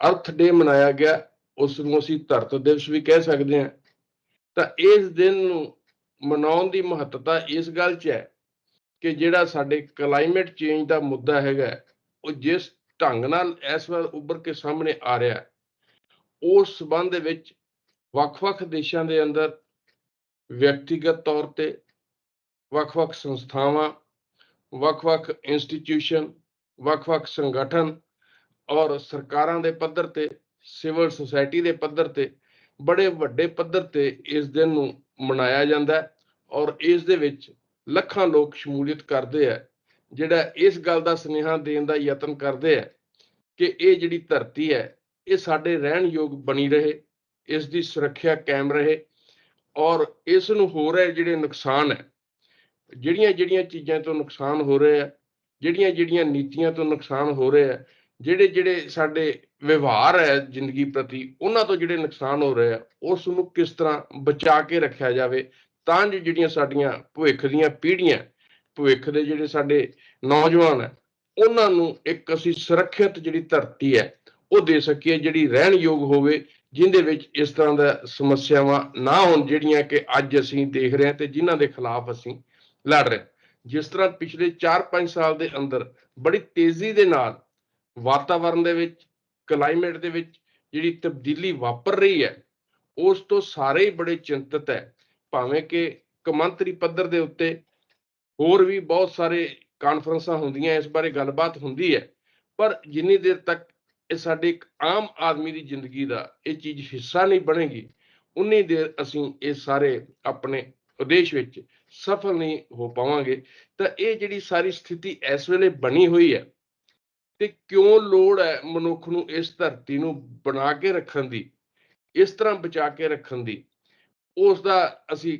ਅਰਥ ਡੇ ਮਨਾਇਆ ਗਿਆ ਉਸ ਨੂੰ ਅਸੀਂ ਧਰਤ ਦਿਵਸ ਵੀ ਕਹਿ ਸਕਦੇ ਹਾਂ। ਤਾਂ ਇਸ ਦਿਨ ਨੂੰ ਮਨਾਉਣ ਦੀ ਮਹੱਤਤਾ ਇਸ ਗੱਲ 'ਚ ਹੈ ਕਿ ਜਿਹੜਾ ਸਾਡੇ ਕਲਾਈਮੇਟ ਚੇਂਜ ਦਾ ਮੁੱਦਾ ਹੈਗਾ, ਉਹ ਜਿਸ ਢੰਗ ਨਾਲ ਇਸ ਵਾਰ ਉੱਭਰ ਕੇ ਸਾਹਮਣੇ ਆ ਰਿਹਾ, ਉਸ ਸਬੰਧ ਦੇ ਵਿੱਚ ਵੱਖ-ਵੱਖ ਦੇਸ਼ਾਂ ਦੇ ਅੰਦਰ ਵਿਅਕਤੀਗਤ ਤੌਰ ਤੇ ਵੱਖ-ਵੱਖ ਸੰਸਥਾਵਾਂ, ਵੱਖ-ਵੱਖ ਇੰਸਟੀਟਿਊਸ਼ਨ ਵੱਖ-ਵੱਖ ਸੰਗਠਨ ਔਰ ਸਰਕਾਰਾਂ ਦੇ ਪੱਧਰ ਤੇ, ਸਿਵਲ ਸੁਸਾਇਟੀ ਦੇ ਪੱਧਰ ਤੇ, ਬੜੇ ਵੱਡੇ ਪੱਧਰ ਤੇ ਇਸ ਦਿਨ ਨੂੰ ਮਨਾਇਆ ਜਾਂਦਾ ਹੈ ਔਰ ਇਸ ਦੇ ਵਿੱਚ ਲੱਖਾਂ ਲੋਕ ਸ਼ਮੂਲੀਅਤ ਕਰਦੇ ਆ ਜਿਹੜਾ ਇਸ ਗੱਲ ਦਾ ਸੁਨੇਹਾ ਦੇਣ ਦਾ ਯਤਨ ਕਰਦੇ ਆ ਕਿ ਇਹ ਜਿਹੜੀ ਧਰਤੀ ਹੈ, ਇਹ ਸਾਡੇ ਰਹਿਣ ਯੋਗ ਬਣੀ ਰਹੇ, ਇਸ ਦੀ ਸੁਰੱਖਿਆ ਕਾਇਮ ਰਹੇ ਔਰ ਇਸ ਨੂੰ ਹੋ ਰਹੇ ਜਿਹੜੇ ਨੁਕਸਾਨ ਹੈ ਜਿਹੜੀਆਂ ਜਿਹੜੀਆਂ ਚੀਜ਼ਾਂ ਤੋਂ ਨੁਕਸਾਨ ਹੋ ਰਿਹਾ ਆ ਜਿਹੜੀਆਂ ਜਿਹੜੀਆਂ ਨੀਤੀਆਂ ਤੋਂ ਨੁਕਸਾਨ ਹੋ ਰਿਹਾ ਆ ਜਿਹੜੇ ਜਿਹੜੇ ਸਾਡੇ ਵਿਵਹਾਰ ਹੈ ਜ਼ਿੰਦਗੀ ਪ੍ਰਤੀ, ਉਹਨਾਂ ਤੋਂ ਜਿਹੜੇ ਨੁਕਸਾਨ ਹੋ ਰਹੇ ਆ, ਉਸ ਨੂੰ ਕਿਸ ਤਰ੍ਹਾਂ ਬਚਾ ਕੇ ਰੱਖਿਆ ਜਾਵੇ, ਤਾਂ ਜੋ ਜਿਹੜੀਆਂ ਸਾਡੀਆਂ ਭਵਿੱਖ ਦੀਆਂ ਪੀੜ੍ਹੀਆਂ, ਭਵਿੱਖ ਦੇ ਜਿਹੜੇ ਸਾਡੇ ਨੌਜਵਾਨ ਹੈ, ਉਹਨਾਂ ਨੂੰ ਇੱਕ ਅਸੀਂ ਸੁਰੱਖਿਅਤ ਜਿਹੜੀ ਧਰਤੀ ਹੈ, ਉਹ ਦੇ ਸਕੀਏ, ਜਿਹੜੀ ਰਹਿਣ ਯੋਗ ਹੋਵੇ, ਜਿੰਦੇ ਵਿੱਚ ਇਸ ਤਰ੍ਹਾਂ ਦਾ ਸਮੱਸਿਆਵਾਂ ਨਾ ਹੋਣ, ਜਿਹੜੀਆਂ ਕਿ ਅੱਜ ਅਸੀਂ ਦੇਖ ਰਹੇ ਹਾਂ ਤੇ ਜਿਨ੍ਹਾਂ ਦੇ ਖਿਲਾਫ ਅਸੀਂ ਲੜ ਰਹੇ ਹਾਂ। ਜਿਸ ਤਰ੍ਹਾਂ ਪਿਛਲੇ 4-5 ਸਾਲ ਦੇ ਅੰਦਰ ਬੜੀ ਤੇਜ਼ੀ ਦੇ ਨਾਲ ਵਾਤਾਵਰਣ ਦੇ ਵਿੱਚ ਕਲਾਈਮੇਟ ਦੇ ਵਿੱਚ ਜਿਹੜੀ ਤਬਦੀਲੀ ਵਾਪਰ ਰਹੀ ਹੈ, ਉਸ ਤੋਂ ਸਾਰੇ ਹੀ ਬੜੇ ਚਿੰਤਤ ਹੈ। ਭਾਵੇਂ ਕਿ ਕਮੰਤਰੀ ਪੱਧਰ ਦੇ ਉੱਤੇ ਹੋਰ ਵੀ ਬਹੁਤ ਸਾਰੇ ਕਾਨਫਰੰਸਾਂ ਹੁੰਦੀਆਂ, ਇਸ ਬਾਰੇ ਗੱਲਬਾਤ ਹੁੰਦੀ ਹੈ, ਪਰ ਜਿੰਨੀ ਦੇਰ ਤੱਕ ਇਹ ਸਾਡੇ ਇੱਕ ਆਮ ਆਦਮੀ ਦੀ ਜ਼ਿੰਦਗੀ ਦਾ ਇਹ ਚੀਜ਼ ਹਿੱਸਾ ਨਹੀਂ ਬਣੇਗੀ, ਉਨੀ ਦੇਰ ਅਸੀਂ ਇਹ ਸਾਰੇ ਆਪਣੇ ਉਦੇਸ਼ ਵਿੱਚ ਸਫਲ ਨਹੀਂ ਹੋ ਪਾਵਾਂਗੇ। ਤਾਂ ਇਹ ਜਿਹੜੀ ਸਾਰੀ ਸਥਿਤੀ ਇਸ ਵੇਲੇ ਬਣੀ ਹੋਈ ਹੈ ਤੇ ਕਿਉਂ ਲੋੜ ਹੈ ਮਨੁੱਖ ਨੂੰ ਇਸ ਧਰਤੀ ਨੂੰ ਬਣਾ ਕੇ ਰੱਖਣ ਦੀ? ਇਸ ਤਰ੍ਹਾਂ ਬਚਾ ਕੇ ਰੱਖਣ ਦੀ। ਉਸ ਦਾ ਅਸੀਂ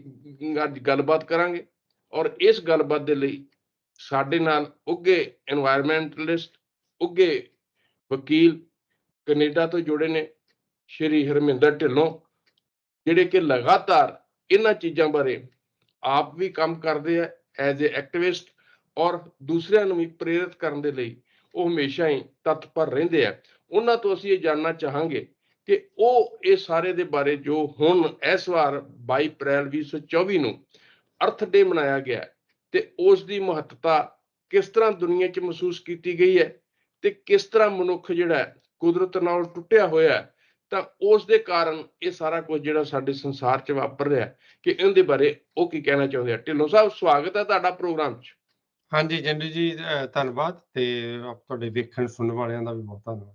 ਅੱਜ ਗੱਲਬਾਤ ਕਰਾਂਗੇ ਔਰ ਇਸ ਗੱਲਬਾਤ ਦੇ ਲਈ ਸਾਡੇ ਨਾਲ ਉੱਗੇ এনवायरमेंटਲਿਸਟ ਉੱਗੇ ਵਕੀਲ ਕੈਨੇਡਾ ਤੋਂ ਜੁੜੇ ਨੇ ਸ਼੍ਰੀ ਹਰਮਿੰਦਰ ਢਿੱਲੋਂ, ਜਿਹੜੇ ਕਿ ਲਗਾਤਾਰ ਇਹਨਾਂ ਚੀਜ਼ਾਂ ਬਾਰੇ ਆਪ ਵੀ ਕੰਮ ਕਰਦੇ ਆ ਐਜ਼ ਅ ਐਕਟੀਵਿਸਟ ਔਰ ਦੂਸਰਿਆਂ ਨੂੰ ਵੀ ਪ੍ਰੇਰਿਤ ਕਰਨ ਦੇ ਲਈ ਉਹ ਹਮੇਸ਼ਾ ਹੀ ਤਤਪਰ ਰਹਿੰਦੇ ਆ। ਉਹਨਾਂ ਤੋਂ ਅਸੀਂ ਇਹ ਜਾਣਨਾ ਚਾਹਾਂਗੇ ਕਿ ਉਹ ਇਹ ਸਾਰੇ ਦੇ ਬਾਰੇ ਜੋ ਹੁਣ ਇਸ ਵਾਰ 22 ਅਪ੍ਰੈਲ 2024 ਨੂੰ ਅਰਥ ਡੇ ਮਨਾਇਆ ਗਿਆ ਤੇ ਉਸ ਦੀ ਮਹੱਤਤਾ ਕਿਸ ਤਰ੍ਹਾਂ ਦੁਨੀਆ 'ਚ ਮਹਿਸੂਸ ਕੀਤੀ ਗਈ ਹੈ ਤੇ ਕਿਸ ਤਰ੍ਹਾਂ ਮਨੁੱਖ ਜਿਹੜਾ ਕੁਦਰਤ ਨਾਲ ਟੁੱਟਿਆ ਹੋਇਆ ਤਾਂ ਉਸ ਦੇ ਕਾਰਨ ਇਹ ਸਾਰਾ ਕੁਝ ਜਿਹੜਾ ਸਾਡੇ ਸੰਸਾਰ 'ਚ ਵਾਪਰ ਰਿਹਾ ਕਿ ਇਹਦੇ ਬਾਰੇ ਉਹ ਕੀ ਕਹਿਣਾ ਚਾਹੁੰਦੇ ਆ। ਢਿੱਲੋਂ ਸਾਹਿਬ, ਸਵਾਗਤ ਹੈ ਤੁਹਾਡਾ ਪ੍ਰੋਗਰਾਮ 'ਚ। ਹਾਂਜੀ ਜੰਡੂ ਜੀ ਅਹ ਧੰਨਵਾਦ ਤੇ ਆਪ ਤੁਹਾਡੇ ਵੇਖਣ ਸੁਣਨ ਵਾਲਿਆਂ ਦਾ ਵੀ ਬਹੁਤ ਧੰਨਵਾਦ।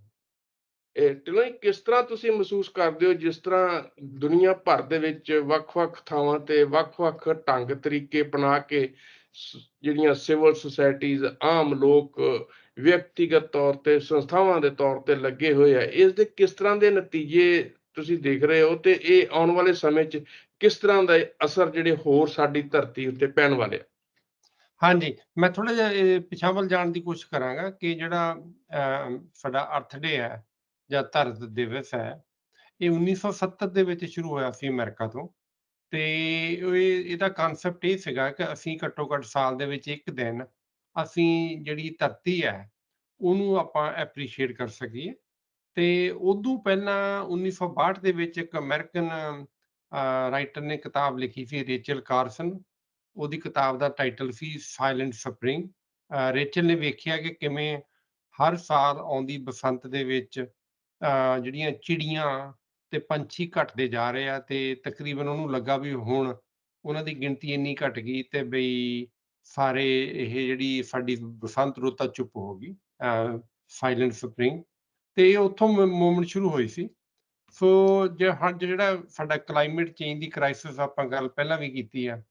ਇਹ ਢਿੱਲੋਂ ਜੀ, ਕਿਸ ਤਰ੍ਹਾਂ ਤੁਸੀਂ ਮਹਿਸੂਸ ਕਰਦੇ ਹੋ ਜਿਸ ਤਰ੍ਹਾਂ ਦੁਨੀਆ ਭਰ ਦੇ ਵਿੱਚ ਵੱਖ-ਵੱਖ ਥਾਵਾਂ ਤੇ ਵੱਖ-ਵੱਖ ਢੰਗ ਤਰੀਕੇ ਅਪਣਾ ਕੇ ਸ- ਜਿਹੜੀਆਂ ਸਿਵਲ ਸੁਸਾਇਟੀਜ਼ ਆਮ ਲੋਕ ਵਿਅਕਤੀਗਤ ਤੌਰ ਤੇ ਸੰਸਥਾਵਾਂ ਦੇ ਤੌਰ ਤੇ ਲੱਗੇ ਹੋਏ ਆ ਇਸ ਦੇ ਕਿਸ ਤਰ੍ਹਾਂ ਦੇ ਨਤੀਜੇ ਤੁਸੀਂ ਦੇਖ ਰਹੇ ਹੋ ਤੇ ਇਹ ਆਉਣ ਵਾਲੇ ਸਮੇਂ 'ਚ ਕਿਸ ਤਰ੍ਹਾਂ ਦਾ ਅਸਰ ਜਿਹੜੇ ਹੋਰ ਸਾਡੀ ਧਰਤੀ ਉੱਤੇ ਪੈਣ ਵਾਲੇ ਆ? ਹਾਂਜੀ, ਮੈਂ ਥੋੜਾ ਜਿਹਾ, ਇਹ ਪਿਛਾਂਹ ਵੱਲ ਜਾਣ ਦੀ ਕੋਸ਼ਿਸ਼ ਕਰਾਂਗਾ ਕਿ ਜਿਹੜਾ ਸਾਡਾ ਅਰਥ ਡੇ ਹੈ ਜਾਂ ਧਰਤ ਦਿਵਸ ਹੈ, ਇਹ 1970 ਦੇ ਵਿੱਚ ਸ਼ੁਰੂ ਹੋਇਆ ਸੀ ਅਮਰੀਕਾ ਤੋਂ। ਤੇ ਇਹ, ਇਹਦਾ ਕਨਸੈਪਟ ਇਹ ਸੀਗਾ ਕਿ ਅਸੀਂ ਘੱਟੋ ਘੱਟ ਸਾਲ ਦੇ ਵਿੱਚ ਇੱਕ ਦਿਨ ਅਸੀਂ ਜਿਹੜੀ ਧਰਤੀ ਹੈ, ਉਹਨੂੰ ਆਪਾਂ ਐਪਰੀਸ਼ੀਏਟ ਕਰ ਸਕੀਏ। ਤੇ ਉਦੋਂ ਪਹਿਲਾਂ 1962 ਦੇ ਵਿੱਚ ਇੱਕ ਅਮਰੀਕਨ ਰਾਈਟਰ ਨੇ ਕਿਤਾਬ ਲਿਖੀ ਸੀ, ਰੇਚਲ ਕਾਰਸਨ। ਉਹਦੀ ਕਿਤਾਬ ਦਾ ਟਾਈਟਲ ਸੀ ਸਾਇਲੈਂਟ ਸਪਰਿੰਗ ਰੇਚਲ ਨੇ ਵੇਖਿਆ ਕਿ ਕਿਵੇਂ ਹਰ ਸਾਲ ਆਉਂਦੀ ਬਸੰਤ ਦੇ ਵਿੱਚ ਜਿਹੜੀਆਂ ਚਿੜੀਆਂ ਤੇ ਪੰਛੀ ਘਟਦੇ ਜਾ ਰਹੇ ਆ ਤੇ ਤਕਰੀਬਨ ਉਹਨੂੰ ਲੱਗਾ ਵੀ ਹੁਣ ਉਹਨਾਂ ਦੀ ਗਿਣਤੀ ਇੰਨੀ ਘਟ ਗਈ ਤੇ ਬਈ ਸਾਰੇ ਇਹ ਜਿਹੜੀ ਸਾਡੀ ਬਸੰਤ ਰੁੱਤ ਚੁੱਪ ਹੋ ਗਈ ਸਾਇਲੈਂਟ ਸਪਰਿੰਗ ਤੇ ਇਹ ਉੱਥੋਂ ਮੂਵਮੈਂਟ ਸ਼ੁਰੂ ਹੋਈ ਸੀ। ਸੋ ਜੇ, ਹਾਂ, ਜਿਹੜਾ ਸਾਡਾ ਕਲਾਈਮੇਟ ਚੇਂਜ ਦੀ ਕ੍ਰਾਈਸਿਸ ਆਪਾਂ ਗੱਲ ਪਹਿਲਾਂ ਵੀ ਕੀਤੀ ਆ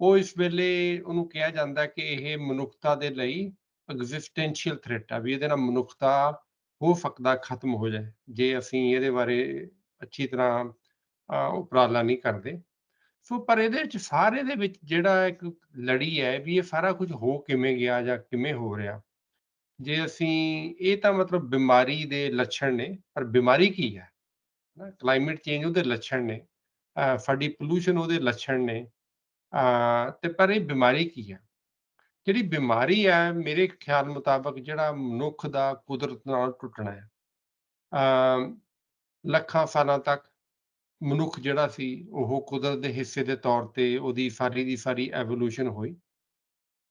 ਉਹ ਇਸ ਵੇਲੇ ਉਹਨੂੰ ਕਿਹਾ ਜਾਂਦਾ ਕਿ ਇਹ ਮਨੁੱਖਤਾ ਦੇ ਲਈ ਐਗਜ਼ਿਸਟੈਂਸ਼ੀਅਲ ਥ੍ਰੈਟ ਆ, ਵੀ ਇਹਦੇ ਨਾਲ ਮਨੁੱਖਤਾ ਹੋ ਸਕਦਾ ਖਤਮ ਹੋ ਜਾਏ, ਜੇ ਅਸੀਂ ਇਹਦੇ ਬਾਰੇ ਅੱਛੀ ਤਰ੍ਹਾਂ ਉਪਰਾਲਾ ਨਹੀਂ ਕਰਦੇ। ਸੋ ਪਰ ਇਹਦੇ ਵਿੱਚ ਸਾਰੇ ਦੇ ਵਿੱਚ ਜਿਹੜਾ ਇੱਕ ਲੜੀ ਹੈ ਵੀ ਇਹ ਸਾਰਾ ਕੁਝ ਹੋ ਕਿਵੇਂ ਗਿਆ ਜਾਂ ਕਿਵੇਂ ਹੋ ਰਿਹਾ। ਜੇ ਅਸੀਂ, ਇਹ ਤਾਂ ਮਤਲਬ ਬਿਮਾਰੀ ਦੇ ਲੱਛਣ ਨੇ, ਪਰ ਬਿਮਾਰੀ ਕੀ ਹੈ? ਕਲਾਈਮੇਟ ਚੇਂਜ ਉਹਦੇ ਲੱਛਣ ਨੇ ਸਾਡੀ ਪੋਲੂਸ਼ਨ ਉਹਦੇ ਲੱਛਣ ਨੇ ਤੇ ਪਰ ਇਹ ਬਿਮਾਰੀ ਕੀ ਹੈ? ਜਿਹੜੀ ਬਿਮਾਰੀ ਹੈ, ਮੇਰੇ ਖਿਆਲ ਮੁਤਾਬਕ ਜਿਹੜਾ ਮਨੁੱਖ ਦਾ ਕੁਦਰਤ ਨਾਲ ਟੁੱਟਣਾ ਹੈ। ਲੱਖਾਂ ਸਾਲਾਂ ਤੱਕ ਮਨੁੱਖ ਜਿਹੜਾ ਸੀ, ਉਹ ਕੁਦਰਤ ਦੇ ਹਿੱਸੇ ਦੇ ਤੌਰ ਤੇ ਉਹਦੀ ਸਾਰੀ ਦੀ ਸਾਰੀ ਐਵੋਲੂਸ਼ਨ ਹੋਈ।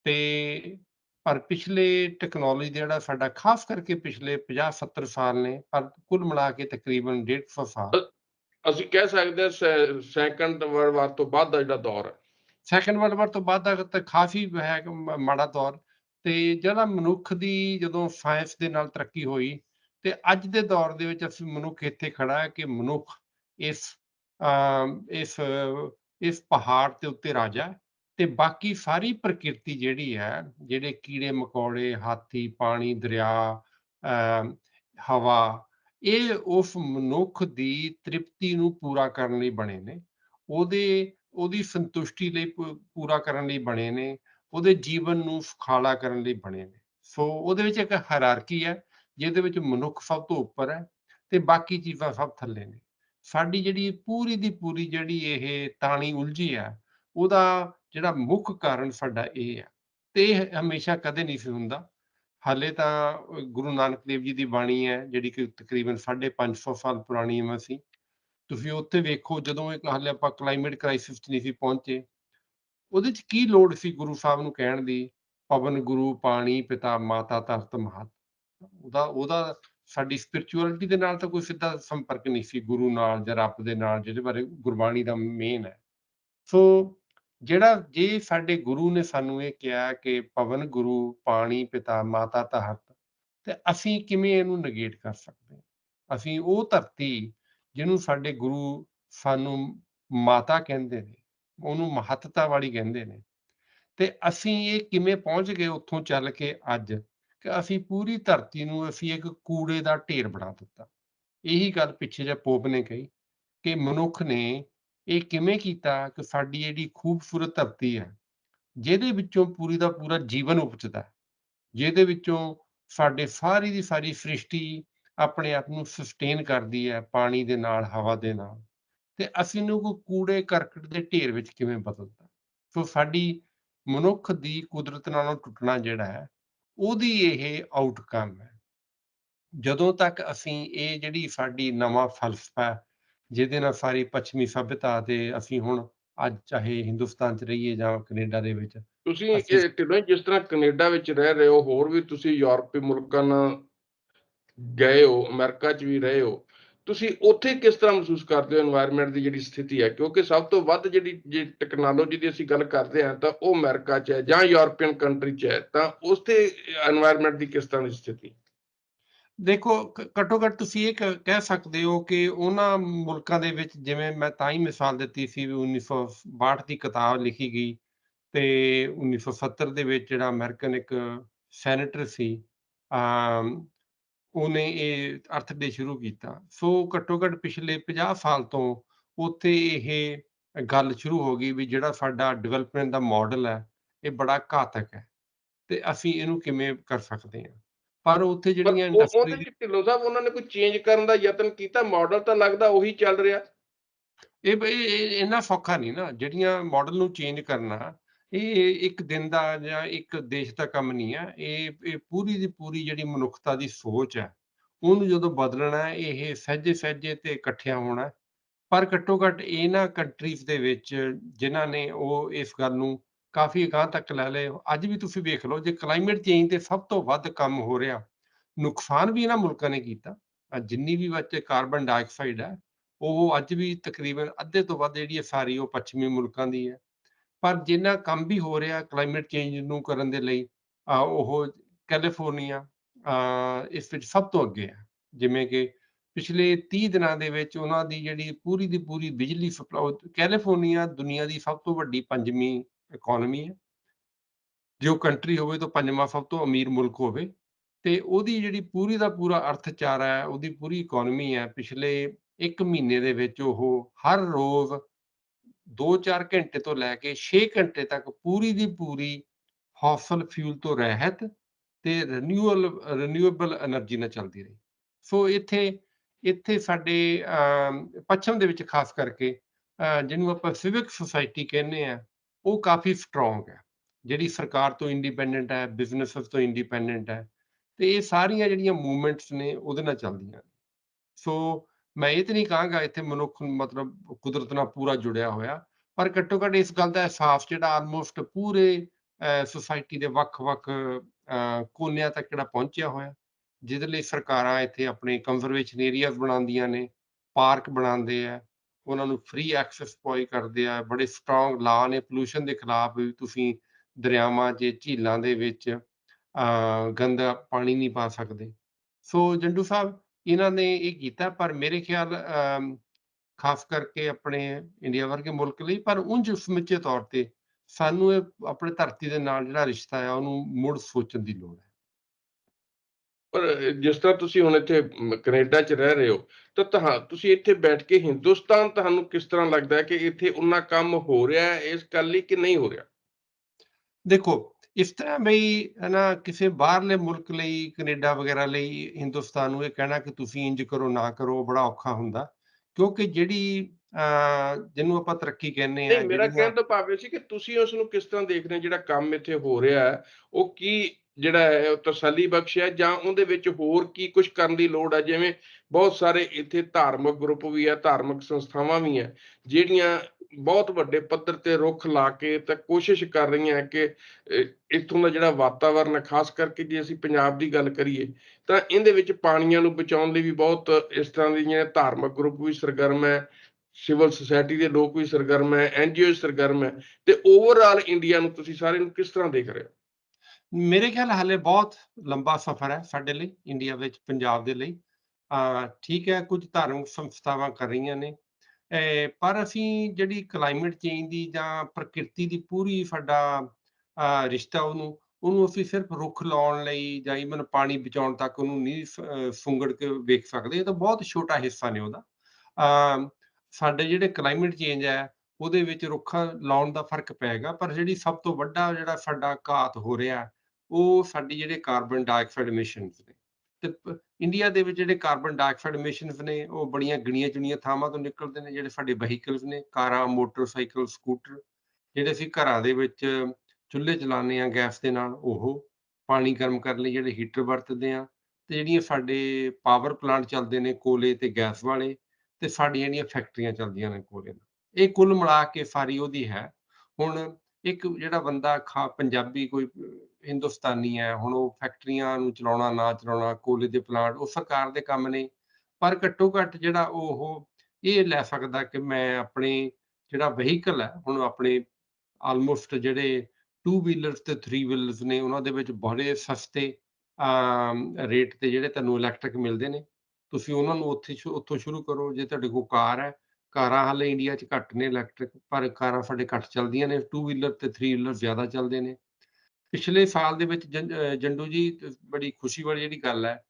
ਤੇ ਪਰ ਪਿਛਲੇ ਟੈਕਨੋਲੋਜੀ ਜਿਹੜਾ ਸਾਡਾ, ਖਾਸ ਕਰਕੇ ਪਿਛਲੇ 50-70 ਸਾਲ ਨੇ, ਪਰ ਕੁੱਲ ਮਿਲਾ ਕੇ ਤਕਰੀਬਨ 150 ਸਾਲ। ਅਸੀਂ ਕਹਿ ਸਕਦੇ ਹਾਂ ਸੈਕੰਡ ਵਰਲਡ ਵਾਰ ਤੋਂ ਬਾਅਦ ਦਾ ਜਿਹੜਾ ਦੌਰ ਹੈ। ਸੈਕੰਡ ਵਰਲਡ ਵਾਰ ਤੋਂ ਬਾਅਦ ਦਾ ਤਾਂ ਕਾਫੀ ਹੈ ਮਾੜਾ ਦੌਰ। ਤੇ ਜਿਹੜਾ ਮਨੁੱਖ ਦੀ ਜਦੋਂ ਸਾਇੰਸ ਦੇ ਨਾਲ ਤਰੱਕੀ ਹੋਈ ਤੇ ਅੱਜ ਦੇ ਦੌਰ ਦੇ ਵਿੱਚ ਅਸੀਂ ਮਨੁੱਖ ਇੱਥੇ ਖੜਾ ਹੈ ਕਿ ਮਨੁੱਖ ਇਸ ਇਸ ਇਸ ਪਹਾੜ ਦੇ ਉੱਤੇ ਰਾਜਾ ਤੇ ਬਾਕੀ ਸਾਰੀ ਪ੍ਰਕਿਰਤੀ ਜਿਹੜੀ ਹੈ ਜਿਹੜੇ ਕੀੜੇ ਮਕੌੜੇ ਹਾਥੀ ਪਾਣੀ ਦਰਿਆ ਅਮ, ਹਵਾ ਇਹ ਉਸ ਮਨੁੱਖ ਦੀ ਤ੍ਰਿਪਤੀ ਨੂੰ ਪੂਰਾ ਕਰਨ ਲਈ ਬਣੇ ਨੇ। ਉਹਦੇ ਉਹਦੀ ਸੰਤੁਸ਼ਟੀ ਲਈ ਪੂਰਾ ਕਰਨ ਲਈ ਬਣੇ ਨੇ, ਉਹਦੇ ਜੀਵਨ ਨੂੰ ਸੁਖਾਲਾ ਕਰਨ ਲਈ ਬਣੇ ਨੇ। ਸੋ ਉਹਦੇ ਵਿੱਚ ਇੱਕ ਹਾਇਰਾਰਕੀ ਹੈ, ਜਿਹਦੇ ਵਿੱਚ ਮਨੁੱਖ ਸਭ ਤੋਂ ਉੱਪਰ ਹੈ ਤੇ ਬਾਕੀ ਚੀਜ਼ਾਂ ਸਭ ਥੱਲੇ ਨੇ। ਸਾਡੀ ਜਿਹੜੀ ਪੂਰੀ ਦੀ ਪੂਰੀ ਜਿਹੜੀ ਇਹ ਤਾਣੀ ਉਲਝੀ ਹੈ, ਉਹਦਾ ਜਿਹੜਾ ਮੁੱਖ ਕਾਰਨ ਸਾਡਾ ਇਹ ਹੈ। ਤੇ ਇਹ ਹਮੇਸ਼ਾ ਕਦੇ ਨਹੀਂ ਸੀ ਹੁੰਦਾ। ਹਾਲੇ ਤਾਂ ਗੁਰੂ ਨਾਨਕ ਦੇਵ ਜੀ ਦੀ ਬਾਣੀ ਹੈ, ਜਿਹੜੀ ਕਿ ਤਕਰੀਬਨ 550 ਸਾਲ ਪੁਰਾਣੀ ਹੈ ਸੀ ਤੁਸੀਂ ਉੱਥੇ ਵੇਖੋ, ਜਦੋਂ ਇੱਕ ਹਾਲੇ ਆਪਾਂ ਕਲਾਈਮੇਟ ਕ੍ਰਾਈਸਿਸ 'ਚ ਨਹੀਂ ਸੀ ਪਹੁੰਚੇ, ਉਹਦੇ 'ਚ ਕੀ ਲੋੜ ਸੀ ਗੁਰੂ ਸਾਹਿਬ ਨੂੰ ਕਹਿਣ ਦੀ? ਪਵਨ ਗੁਰੂ, ਪਾਣੀ, ਪਿਤਾ, ਮਾਤਾ, ਧਰਤ, ਮਹਤ। ਉਹਦਾ ਉਹਦਾ ਸਾਡੀ ਸਪਿਰਚੁਅਲਿਟੀ ਦੇ ਨਾਲ ਤਾਂ ਕੋਈ ਸਿੱਧਾ ਸੰਪਰਕ ਨਹੀਂ ਸੀ, ਗੁਰੂ ਨਾਲ ਜਾਂ ਰੱਬ ਦੇ ਨਾਲ, ਜਿਹਦੇ ਬਾਰੇ ਗੁਰਬਾਣੀ ਦਾ ਮੇਨ ਹੈ। ਸੋ ਜਿਹੜਾ, ਜੇ ਸਾਡੇ ਗੁਰੂ ਨੇ ਸਾਨੂੰ ਇਹ ਕਿਹਾ ਕਿ ਪਵਨ ਗੁਰੂ, ਪਾਣੀ, ਪਿਤਾ, ਮਾਤਾ, ਧਰਤ, ਤੇ ਅਸੀਂ ਕਿਵੇਂ ਇਹਨੂੰ ਨੇਗੇਟ ਕਰ ਸਕਦੇ ਹਾਂ? ਅਸੀਂ ਉਹ ਧਰਤੀ ਜਿਹਨੂੰ ਸਾਡੇ ਗੁਰੂ ਸਾਨੂੰ ਮਾਤਾ ਕਹਿੰਦੇ ਨੇ, ਉਹਨੂੰ ਮਹੱਤਤਾ ਵਾਲੀ ਕਹਿੰਦੇ ਨੇ। ਤੇ ਅਸੀਂ ਇਹ ਕਿਵੇਂ ਪਹੁੰਚ ਗਏ ਉੱਥੋਂ ਚੱਲ ਕੇ ਅੱਜ ਕਿ ਅਸੀਂ ਪੂਰੀ ਧਰਤੀ ਨੂੰ ਅਸੀਂ ਇੱਕ ਕੂੜੇ ਦਾ ਢੇਰ ਬਣਾ ਦਿੱਤਾ। ਇਹੀ ਗੱਲ ਪਿੱਛੇ ਜੇ ਪੋਪ ਨੇ ਕਹੀ ਕਿ ਮਨੁੱਖ ਨੇ ਇਹ ਕਿਵੇਂ ਕੀਤਾ ਕਿ ਸਾਡੀ ਜਿਹੜੀ ਖੂਬਸੂਰਤ ਧਰਤੀ ਹੈ, ਜਿਹਦੇ ਵਿੱਚੋਂ ਪੂਰੀ ਦਾ ਪੂਰਾ ਜੀਵਨ ਉਪਜਦਾ ਜਿਹਦੇ ਵਿੱਚੋਂ ਸਾਡੇ ਸਾਰੀ ਦੀ ਸਾਰੀ ਸ੍ਰਿਸ਼ਟੀ ਆਪਣੇ ਆਪ ਨੂੰ ਸਸਟੇਨ ਕਰਦੀ ਹੈ ਪਾਣੀ ਦੇ ਨਾਲ ਹਵਾ ਦੇ ਨਾਲ। ਤੇ ਅਸੀਂ ਨੂੰ ਕੋਈ ਕੂੜੇ ਕਰਕਟ ਦੇ ਢੇਰ ਵਿੱਚ ਕਿਵੇਂ ਬਦਲਦਾ? ਸੋ ਸਾਡੀ ਮਨੁੱਖ ਦੀ ਕੁਦਰਤ ਨਾਲੋਂ ਟੁੱਟਣਾ ਜਿਹੜਾ ਹੈ ਉਹਦੀ ਇਹ ਆਊਟਕਮ ਹੈ। ਜਦੋਂ ਤੱਕ ਅਸੀਂ ਇਹ ਜਿਹੜੀ ਸਾਡੀ ਨਵਾਂ ਫਲਸਫਾ ਜਿਹਦੇ ਨਾਲ ਸਾਰੀ ਪੱਛਮੀ ਸਭਿਅਤਾ ਤੇ ਅਸੀਂ ਹੁਣ ਅੱਜ ਚਾਹੇ ਹਿੰਦੁਸਤਾਨ 'ਚ ਰਹੀਏ ਜਾਂ ਕੈਨੇਡਾ ਦੇ ਵਿੱਚ ਤੁਸੀਂ ਢਿੱਲੋਂ ਜਿਸ ਤਰ੍ਹਾਂ ਕੈਨੇਡਾ ਵਿੱਚ ਰਹਿ ਰਹੇ ਹੋ ਹੋਰ ਵੀ ਤੁਸੀਂ ਯੂਰਪੀ ਮੁਲਕਾਂ ਨਾਲ ਗਏ ਹੋ, ਅਮਰੀਕਾ 'ਚ ਵੀ ਰਹੇ ਹੋ, ਤੁਸੀਂ ਉੱਥੇ ਕਿਸ ਤਰ੍ਹਾਂ ਮਹਿਸੂਸ ਕਰਦੇ ਹੋ এনवायरमेंट ਦੀ ਜਿਹੜੀ ਸਥਿਤੀ ਹੈ? ਕਿਉਂਕਿ ਸਭ ਤੋਂ ਵੱਧ ਜਿਹੜੀ, ਜੇ ਟੈਕਨੋਲੋਜੀ ਦੀ ਅਸੀਂ ਗੱਲ ਕਰਦੇ ਹਾਂ, ਤਾਂ ਉਹ ਅਮਰੀਕਾ 'ਚ ਹੈ ਜਾਂ ਯੂਰਪੀਅਨ ਕੰਟਰੀ 'ਚ ਹੈ, ਤਾਂ ਉਸਤੇ এনवायरमेंट ਦੀ ਕਿਸ ਤਰ੍ਹਾਂ ਦੀ ਸਥਿਤੀ? ਦੇਖੋ ਘੱਟੋ ਘੱਟ ਤੁਸੀਂ ਇਹ ਕਹਿ ਸਕਦੇ ਹੋ ਕਿ ਉਹਨਾਂ ਮੁਲਕਾਂ ਦੇ ਵਿੱਚ ਜਿਵੇਂ ਮੈਂ ਤਾਂ ਹੀ ਮਿਸਾਲ ਦਿੱਤੀ ਸੀ ਵੀ 1962 ਦੀ ਕਿਤਾਬ ਲਿਖੀ ਗਈ ਤੇ 1970 ਦੇ ਵਿੱਚ ਜਿਹੜਾ ਅਮਰੀਕਨ ਇੱਕ ਸੈਨੇਟਰ ਸੀ ਉਹਨੇ ਇਹ ਅਰਥ ਡੇ ਸ਼ੁਰੂ ਕੀਤਾ। ਸੋ ਘੱਟੋ ਘੱਟ ਪਿਛਲੇ 50 ਸਾਲ ਤੋਂ ਉੱਥੇ ਇਹ ਗੱਲ ਸ਼ੁਰੂ ਹੋ ਗਈ ਵੀ ਜਿਹੜਾ ਸਾਡਾ ਡਿਵੈਲਪਮੈਂਟ ਦਾ ਮਾਡਲ ਹੈ ਇਹ ਬੜਾ ਘਾਤਕ ਹੈ ਤੇ ਅਸੀਂ ਇਹਨੂੰ ਕਿਵੇਂ ਕਰ ਸਕਦੇ ਹਾਂ। ਪਰ ਉੱਥੇ ਜਿਹੜੀਆਂ ਇੰਡਸਟਰੀ ਢਿੱਲੋਂ ਸਾਹਿਬ ਉਹਨਾਂ ਨੇ ਕੋਈ ਚੇਂਜ ਕਰਨ ਦਾ ਯਤਨ ਕੀਤਾ? ਮਾਡਲ ਤਾਂ ਲੱਗਦਾ ਉਹੀ ਚੱਲ ਰਿਹਾ। ਇਹ ਬ- ਇਹ ਇਹ ਇੰਨਾ ਸੌਖਾ ਨਹੀਂ ਨਾ ਜਿਹੜੀਆਂ ਮਾਡਲ ਨੂੰ ਚੇਂਜ ਕਰਨਾ ਇਹ ਇੱਕ ਦਿਨ ਦਾ ਜਾਂ ਇੱਕ ਦੇਸ਼ ਦਾ ਕੰਮ ਨਹੀਂ ਹੈ। ਇਹ ਇਹ ਪੂਰੀ ਦੀ ਪੂਰੀ ਜਿਹੜੀ ਮਨੁੱਖਤਾ ਦੀ ਸੋਚ ਹੈ, ਉਹਨੂੰ ਜਦੋਂ ਬਦਲਣਾ ਇਹ ਸਹਿਜੇ ਸਹਿਜੇ ਤੇ ਇਕੱਠਿਆਂ ਹੋਣਾ ਪਰ ਘੱਟੋ ਘੱਟ ਇਹਨਾਂ ਕੰਟਰੀਜ਼ ਦੇ ਵਿੱਚ ਜਿਨ੍ਹਾਂ ਨੇ ਉਹ ਇਸ ਗੱਲ ਨੂੰ ਕਾਫੀ ਅਗਾਂਹ ਤੱਕ ਲੈ ਲਏ, ਅੱਜ ਵੀ ਤੁਸੀਂ ਵੇਖ ਲਓ, ਜੇ ਕਲਾਈਮੇਟ ਚੇਂਜ ਤੇ ਸਭ ਤੋਂ ਵੱਧ ਕੰਮ ਹੋ ਰਿਹਾ, ਨੁਕਸਾਨ ਵੀ ਇਹਨਾਂ ਮੁਲਕਾਂ ਨੇ ਕੀਤਾ। ਜਿੰਨੀ ਵੀ ਵਿੱਚ ਕਾਰਬਨ ਡਾਈਆਕਸਾਈਡ ਹੈ, ਉਹ ਅੱਜ ਵੀ ਤਕਰੀਬਨ ਅੱਧੇ ਤੋਂ ਵੱਧ ਜਿਹੜੀ ਹੈ ਸਾਰੀ ਉਹ ਪੱਛਮੀ ਮੁਲਕਾਂ ਦੀ ਹੈ। ਪਰ ਜਿੰਨਾ ਕੰਮ ਵੀ ਹੋ ਰਿਹਾ ਕਲਾਈਮੇਟ ਚੇਂਜ ਨੂੰ ਕਰਨ ਦੇ ਲਈ ਉਹ ਕੈਲੀਫੋਰਨੀਆ ਇਸ ਵਿੱਚ ਸਭ ਤੋਂ ਅੱਗੇ ਹੈ। ਜਿਵੇਂ ਕਿ ਪਿਛਲੇ 30 ਦਿਨਾਂ ਦੇ ਵਿੱਚ ਉਹਨਾਂ ਦੀ ਜਿਹੜੀ ਪੂਰੀ ਦੀ ਪੂਰੀ ਬਿਜਲੀ ਸਪਲਾਈ ਕੈਲੀਫੋਰਨੀਆ ਦੁਨੀਆ ਦੀ ਸਭ ਤੋਂ ਵੱਡੀ ਪੰਜਵੀਂ ਇਕਨੋਮੀ ਹੈ। ਜੋ ਕੰਟਰੀ ਹੋਵੇ ਤਾਂ ਪੰਜਵਾਂ ਸਭ ਤੋਂ ਅਮੀਰ ਮੁਲਕ ਹੋਵੇ ਤੇ ਉਹਦੀ ਜਿਹੜੀ ਪੂਰੀ ਦਾ ਪੂਰਾ ਅਰਥਚਾਰਾ ਹੈ, ਉਹਦੀ ਪੂਰੀ ਇਕਨੋਮੀ ਹੈ। ਪਿਛਲੇ 1 ਮਹੀਨੇ ਦੇ ਵਿੱਚ ਉਹ ਹਰ ਰੋਜ਼ 2-4 ਘੰਟੇ ਤੋਂ ਲੈ ਕੇ 6 ਘੰਟੇ ਤੱਕ ਪੂਰੀ ਦੀ ਪੂਰੀ ਫੋਸਲ ਫਿਊਲ ਤੋਂ ਰਹਿਤ ਤੇ ਰੀਨਿਊਅਲ ਰਿਨਿਊਏਬਲ એનર્ਜੀ ਨਾਲ ਚੱਲਦੀ ਰਹੀ। ਸੋ ਇੱਥੇ ਇੱਥੇ ਸਾਡੇ ਪੱਛਮ ਦੇ ਵਿੱਚ ਖਾਸ ਕਰਕੇ ਜਿਹਨੂੰ ਆਪਾਂ ਸਿਵਿਕ ਸੁਸਾਇਟੀ ਕਹਿੰਦੇ ਆ ਉਹ ਕਾਫੀ ਸਟਰੋਂਗ ਹੈ। ਜਿਹੜੀ ਸਰਕਾਰ ਤੋਂ ਇੰਡੀਪੈਂਡੈਂਟ ਹੈ ਬਿਜ਼ਨੈਸਸ ਤੋਂ ਇੰਡੀਪੈਂਡੈਂਟ ਹੈ, ਤੇ ਇਹ ਸਾਰੀਆਂ ਜਿਹੜੀਆਂ ਮੂਵਮੈਂਟਸ ਨੇ ਉਹਦੇ ਨਾਲ ਚੱਲਦੀਆਂ ਸੋ ਮੈਂ ਇਹ ਤੇ ਨਹੀਂ ਕਹਾਂਗਾ ਇੱਥੇ ਮਨੁੱਖ ਮਤਲਬ ਕੁਦਰਤ ਨਾਲ ਪੂਰਾ ਜੁੜਿਆ ਹੋਇਆ, ਪਰ ਘੱਟੋ ਘੱਟ ਇਸ ਗੱਲ ਦਾ ਅਹਿਸਾਸ ਜਿਹੜਾ ਆਲਮੋਸਟ ਪੂਰੇ ਸੁਸਾਇਟੀ ਦੇ ਵੱਖ-ਵੱਖ ਕੋਨਿਆਂ ਤੱਕ ਜਿਹੜਾ ਪਹੁੰਚਿਆ ਹੋਇਆ। ਜਿਹਦੇ ਲਈ ਸਰਕਾਰਾਂ ਇੱਥੇ ਆਪਣੇ ਕੰਜ਼ਰਵੇਸ਼ਨ ਏਰੀਆਜ਼ ਬਣਾਉਂਦੀਆਂ ਨੇ, ਪਾਰਕ ਬਣਾਉਂਦੇ ਆ, ਉਹਨਾਂ ਨੂੰ ਫ੍ਰੀ ਐਕਸੈਸ ਪ੍ਰੋਵਾਈਡ ਕਰਦੇ ਆ, ਬੜੇ ਸਟਰੋਂਗ ਲਾ ਨੇ ਪੋਲੂਸ਼ਨ ਦੇ ਖਿਲਾਫ ਵੀ ਤੁਸੀਂ ਦਰਿਆਵਾਂ 'ਚ, ਝੀਲਾਂ ਦੇ ਵਿੱਚ ਗੰਦਾ ਪਾਣੀ ਨਹੀਂ ਪਾ ਸਕਦੇ। ਸੋ ਜੰਡੂ ਸਾਹਿਬ ਇਹਨਾਂ ਨੇ ਇਹ ਕੀਤਾ ਪਰ ਮੇਰੇ ਖਿਆਲ ਖਾਸ ਕਰਕੇ ਆਪਣੇ ਇੰਡੀਆ ਵਰਗੇ ਮੁਲਕ ਲਈ ਪਰ ਉਂਝ ਸਮੁੱਚੇ ਤੌਰ ਤੇ ਸਾਨੂੰ ਇਹ ਆਪਣੇ ਧਰਤੀ ਦੇ ਨਾਲ ਜਿਹੜਾ ਰਿਸ਼ਤਾ ਹੈ ਉਹਨੂੰ ਮੁੜ ਸੋਚਣ ਦੀ ਲੋੜ ਹੈ। ਪਰ ਜਿਸ ਤਰ੍ਹਾਂ ਤੁਸੀਂ ਹੁਣ ਇੱਥੇ ਕੈਨੇਡਾ 'ਚ ਰਹਿ ਰਹੇ ਹੋ ਤਾਂ ਤੁਹਾ ਤੁਸੀਂ ਇੱਥੇ ਬੈਠ ਕੇ ਹਿੰਦੁਸਤਾਨ ਤੁਹਾਨੂੰ ਕਿਸ ਤਰ੍ਹਾਂ ਲੱਗਦਾ ਹੈ ਕਿ ਇੱਥੇ ਉਨਾ ਕੰਮ ਹੋ ਰਿਹਾ ਹੈ ਇਸ ਗੱਲ ਲਈ ਕਿ ਨਹੀਂ ਹੋ ਰਿਹਾ? ਦੇਖੋ ਇਸ ਤਰ੍ਹਾਂ ਬਈ ਹੈ ਨਾ ਕਿਸੇ ਬਾਹਰਲੇ ਮੁਲਕ ਲਈ ਕੈਨੇਡਾ ਵਗੈਰਾ ਲਈ ਹਿੰਦੁਸਤਾਨ ਨੂੰ ਇਹ ਕਹਿਣਾ ਕਿ ਤੁਸੀਂ ਇੰਜ ਕਰੋ ਨਾ ਕਰੋ ਬੜਾ ਔਖਾ ਹੁੰਦਾ। ਕਿਉਂਕਿ ਜਿਹੜੀ ਜਿਹਨੂੰ ਆਪਾਂ ਤਰੱਕੀ ਕਹਿੰਦੇ ਆ ਮੇਰਾ ਕਹਿਣ ਤੋਂ ਭਾਵ ਸੀ ਕਿ ਤੁਸੀਂ ਉਸ ਨੂੰ ਕਿਸ ਤਰ੍ਹਾਂ ਦੇਖ ਰਹੇ ਹੋ ਜਿਹੜਾ ਕੰਮ ਇੱਥੇ ਹੋ ਰਿਹਾ ਹੈ ਉਹ ਕੀ ਜਿਹੜਾ ਹੈ ਉਹ ਤਸੱਲੀ ਬਖਸ਼ ਹੈ ਜਾਂ ਉਹਦੇ ਵਿੱਚ ਹੋਰ ਕੀ ਕੁਝ ਕਰਨ ਦੀ ਲੋੜ ਹੈ? ਜਿਵੇਂ ਬਹੁਤ ਸਾਰੇ ਇੱਥੇ ਧਾਰਮਿਕ ਗਰੁੱਪ ਵੀ ਆ ਧਾਰਮਿਕ ਸੰਸਥਾਵਾਂ ਵੀ ਆ ਜਿਹੜੀਆਂ ਬਹੁਤ ਵੱਡੇ ਪੱਧਰ ਤੇ ਰੁੱਖ ਲਾ ਕੇ ਤਾਂ ਕੋਸ਼ਿਸ਼ ਕਰ ਰਹੀਆਂ ਕਿ ਅਹ, ਇੱਥੋਂ ਦਾ ਜਿਹੜਾ ਵਾਤਾਵਰਨ ਹੈ ਖਾਸ ਕਰਕੇ ਜੇ ਅਸੀਂ ਪੰਜਾਬ ਦੀ ਗੱਲ ਕਰੀਏ ਤਾਂ ਇਹਦੇ ਵਿੱਚ ਪਾਣੀਆਂ ਨੂੰ ਬਚਾਉਣ ਲਈ ਵੀ ਬਹੁਤ ਇਸ ਤਰ੍ਹਾਂ ਦੀਆਂ ਧਾਰਮਿਕ ਗਰੁੱਪ ਵੀ ਸਰਗਰਮ ਹੈ ਸਿਵਲ ਸੁਸਾਇਟੀ ਦੇ ਲੋਕ ਵੀ ਸਰਗਰਮ ਹੈ ਐਨਜੀਓ ਸਰਗਰਮ ਹੈ ਤੇ ਓਵਰਆਲ ਇੰਡੀਆ ਨੂੰ ਤੁਸੀਂ ਸਾਰੇ ਨੂੰ ਕਿਸ ਤਰ੍ਹਾਂ ਦੇਖ ਰਹੇ ਹੋ? ਮੇਰੇ ਖਿਆਲ ਹਾਲੇ ਬਹੁਤ ਲੰਬਾ ਸਫ਼ਰ ਹੈ ਸਾਡੇ ਲਈ ਇੰਡੀਆ ਵਿੱਚ ਪੰਜਾਬ ਦੇ ਲਈ। ਅਹ ਠੀਕ ਹੈ ਕੁਝ ਧਾਰਮਿਕ ਸੰਸਥਾਵਾਂ ਕਰ ਰਹੀਆਂ ਨੇ ਪਰ ਅਸੀਂ ਜਿਹੜੀ ਕਲਾਈਮੇਟ ਚੇਂਜ ਦੀ ਜਾਂ ਪ੍ਰਕਿਰਤੀ ਦੀ ਪੂਰੀ ਸਾਡਾ ਰਿਸ਼ਤਾ ਉਹਨੂੰ ਉਹਨੂੰ ਅਸੀਂ ਸਿਰਫ ਰੁੱਖ ਲਾਉਣ ਲਈ ਜਾਂ ਇਵਨ ਪਾਣੀ ਬਚਾਉਣ ਤੱਕ ਉਹਨੂੰ ਨਹੀਂ ਸ- ਸੁੰਗੜ ਕੇ ਵੇਖ ਸਕਦੇ। ਇਹ ਤਾਂ ਬਹੁਤ ਛੋਟਾ ਹਿੱਸਾ ਨੇ ਉਹਦਾ। ਸਾਡੇ ਜਿਹੜੇ ਕਲਾਈਮੇਟ ਚੇਂਜ ਹੈ, ਉਹਦੇ ਵਿੱਚ ਰੁੱਖਾਂ ਲਾਉਣ ਦਾ ਫ਼ਰਕ ਪਏਗਾ, ਪਰ ਜਿਹੜੀ ਸਭ ਤੋਂ ਵੱਡਾ ਜਿਹੜਾ ਸਾਡਾ ਘਾਤ ਹੋ ਰਿਹਾ, ਉਹ ਸਾਡੀ ਜਿਹੜੇ ਕਾਰਬਨ ਡਾਈਆਕਸਾਈਡ ਐਮਿਸ਼ਨਸ ਨੇ। ਤੇ ਪ- ਇੰਡੀਆ ਦੇ ਵਿੱਚ ਜਿਹੜੇ ਕਾਰਬਨ ਡਾਈਆਕਸਾਈਡ ਐਮਿਸ਼ਨਸ ਨੇ, ਉਹ ਬੜੀਆਂ ਗਿਣੀਆਂ ਚੁਣੀਆਂ ਥਾਵਾਂ ਤੋਂ ਨਿਕਲਦੇ ਨੇ, ਜਿਹੜੇ ਸਾਡੇ ਵਹੀਕਲਸ ਨੇ, ਕਾਰਾਂ ਮੋਟਰਸਾਈਕਲ ਸਕੂਟਰ ਜਿਹੜੇ ਅਸੀਂ ਘਰਾਂ ਦੇ ਵਿੱਚ ਚੁੱਲ੍ਹੇ ਚਲਾਉਂਦੇ ਆ ਗੈਸ ਦੇ ਨਾਲ, ਉਹ ਪਾਣੀ ਗਰਮ ਕਰਨ ਲਈ ਜਿਹੜੇ ਹੀਟਰ ਵਰਤਦੇ ਆ ਤੇ ਜਿਹੜੀਆਂ ਸਾਡੇ ਪਾਵਰ ਪਲਾਂਟ ਚੱਲਦੇ ਨੇ ਕੋਲੇ ਤੇ ਗੈਸ ਵਾਲੇ ਤੇ ਸਾਡੀਆਂ ਜਿਹੜੀਆਂ ਫੈਕਟਰੀਆਂ ਚੱਲਦੀਆਂ ਨੇ ਕੋਲੇ ਨਾਲ। ਇਹ ਕੁੱਲ ਮਿਲਾ ਕੇ ਸਾਰੀ ਉਹਦੀ ਹੈ। ਹੁਣ ਇੱਕ ਜਿਹੜਾ ਬੰਦਾ ਖਾ, ਪੰਜਾਬੀ ਕੋਈ ਹਿੰਦੁਸਤਾਨੀ ਹੈ, ਹੁਣ ਉਹ ਫੈਕਟਰੀਆਂ ਨੂੰ ਚਲਾਉਣਾ, ਨਾ ਚਲਾਉਣਾ, ਕੋਲੇ ਦੇ ਪਲਾਂਟ, ਉਹ ਸਰਕਾਰ ਦੇ ਕੰਮ ਨੇ। ਪਰ ਘੱਟੋ ਘੱਟ ਜਿਹੜਾ ਉਹ, ਇਹ ਲੈ ਸਕਦਾ ਕਿ ਮੈਂ ਆਪਣੇ ਜਿਹੜਾ ਵਹੀਕਲ ਹੈ, ਹੁਣ ਆਪਣੇ ਆਲਮੋਸਟ ਜਿਹੜੇ 2 ਵੀਲਰਸ ਤੇ 3 ਵੀਲਰਸ ਨੇ, ਉਹਨਾਂ ਦੇ ਵਿੱਚ ਬੜੇ ਸਸਤੇ ਰੇਟ ਤੇ ਜਿਹੜੇ ਤੁਹਾਨੂੰ ਇਲੈਕਟ੍ਰਿਕ ਮਿਲਦੇ ਨੇ। ਤੁਸੀਂ ਉਹਨਾਂ ਨੂੰ ਉੱਥੇ ਸ਼ੁ- ਉੱਥੋਂ ਸ਼ੁਰੂ ਕਰੋ, ਜੇ ਤੁਹਾਡੇ ਕੋਲ ਕਾਰ ਹੈ, ਕਾਰਾਂ ਹਾਲੇ ਇੰਡੀਆ 'ਚ ਘੱਟ ਨੇ ਇਲੈਕਟ੍ਰਿਕ ਪਰ ਕਾਰਾਂ ਸਾਡੇ ਘੱਟ ਚੱਲਦੀਆਂ ਨੇ 2 ਵੀਲਰ ਤੇ 3 ਵੀਲਰ ਜ਼ਿਆਦਾ ਚੱਲਦੇ ਨੇ। ਪਿਛਲੇ ਸਾਲ ਦੇ ਵਿੱਚ ਜੰ- ਜੰਡੂ ਜੀ ਬੜੀ ਖੁਸ਼ੀ ਵਾਲੀ ਜਿਹੜੀ ਗੱਲ ਹੈ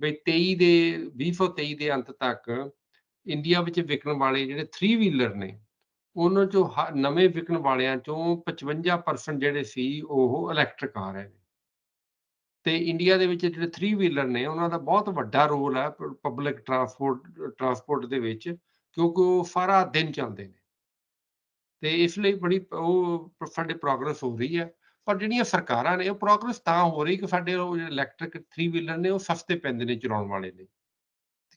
ਵੀ 23 ਦੇ 2023 ਦੇ ਅੰਤ ਤੱਕ ਇੰਡੀਆ ਵਿੱਚ ਵਿਕਣ ਵਾਲੇ ਜਿਹੜੇ 3 ਵੀਲਰ ਨੇ, ਉਹਨਾਂ ਚੋਂ ਹ- ਨਵੇਂ ਵਿਕਣ ਵਾਲਿਆਂ ਚੋਂ 55% ਜਿਹੜੇ ਸੀ, ਉਹ ਇਲੈਕਟ੍ਰਿਕ ਆ ਰਹੇ ਨੇ ਤੇ ਇੰਡੀਆ ਦੇ ਵਿੱਚ ਜਿਹੜੇ 3 ਵੀਲਰ ਨੇ, ਉਹਨਾਂ ਦਾ ਬਹੁਤ ਵੱਡਾ ਰੋਲ ਹੈ ਪਬਲਿਕ ਟਰਾਂਸਪੋਰਟ ਟਰਾਂਸਪੋਰਟ ਦੇ ਵਿੱਚ, ਕਿਉਂਕਿ ਉਹ ਸਾਰਾ ਦਿਨ ਚੱਲਦੇ ਨੇ। ਤੇ ਇਸ ਲਈ ਬੜੀ ਉਹ ਸਾਡੇ ਪ੍ਰੋਗਰੈਸ ਹੋ ਰਹੀ ਹੈ। ਪਰ ਜਿਹੜੀਆਂ ਸਰਕਾਰਾਂ ਨੇ, ਉਹ ਪ੍ਰੋਗਰੈਸ ਤਾਂ ਹੋ ਰਹੀ ਕਿ ਸਾਡੇ ਉਹ ਇਲੈਕਟ੍ਰਿਕ 3 ਵੀਲਰ ਨੇ, ਉਹ ਸਸਤੇ ਪੈਂਦੇ ਨੇ ਚਲਾਉਣ ਵਾਲੇ ਨੇ।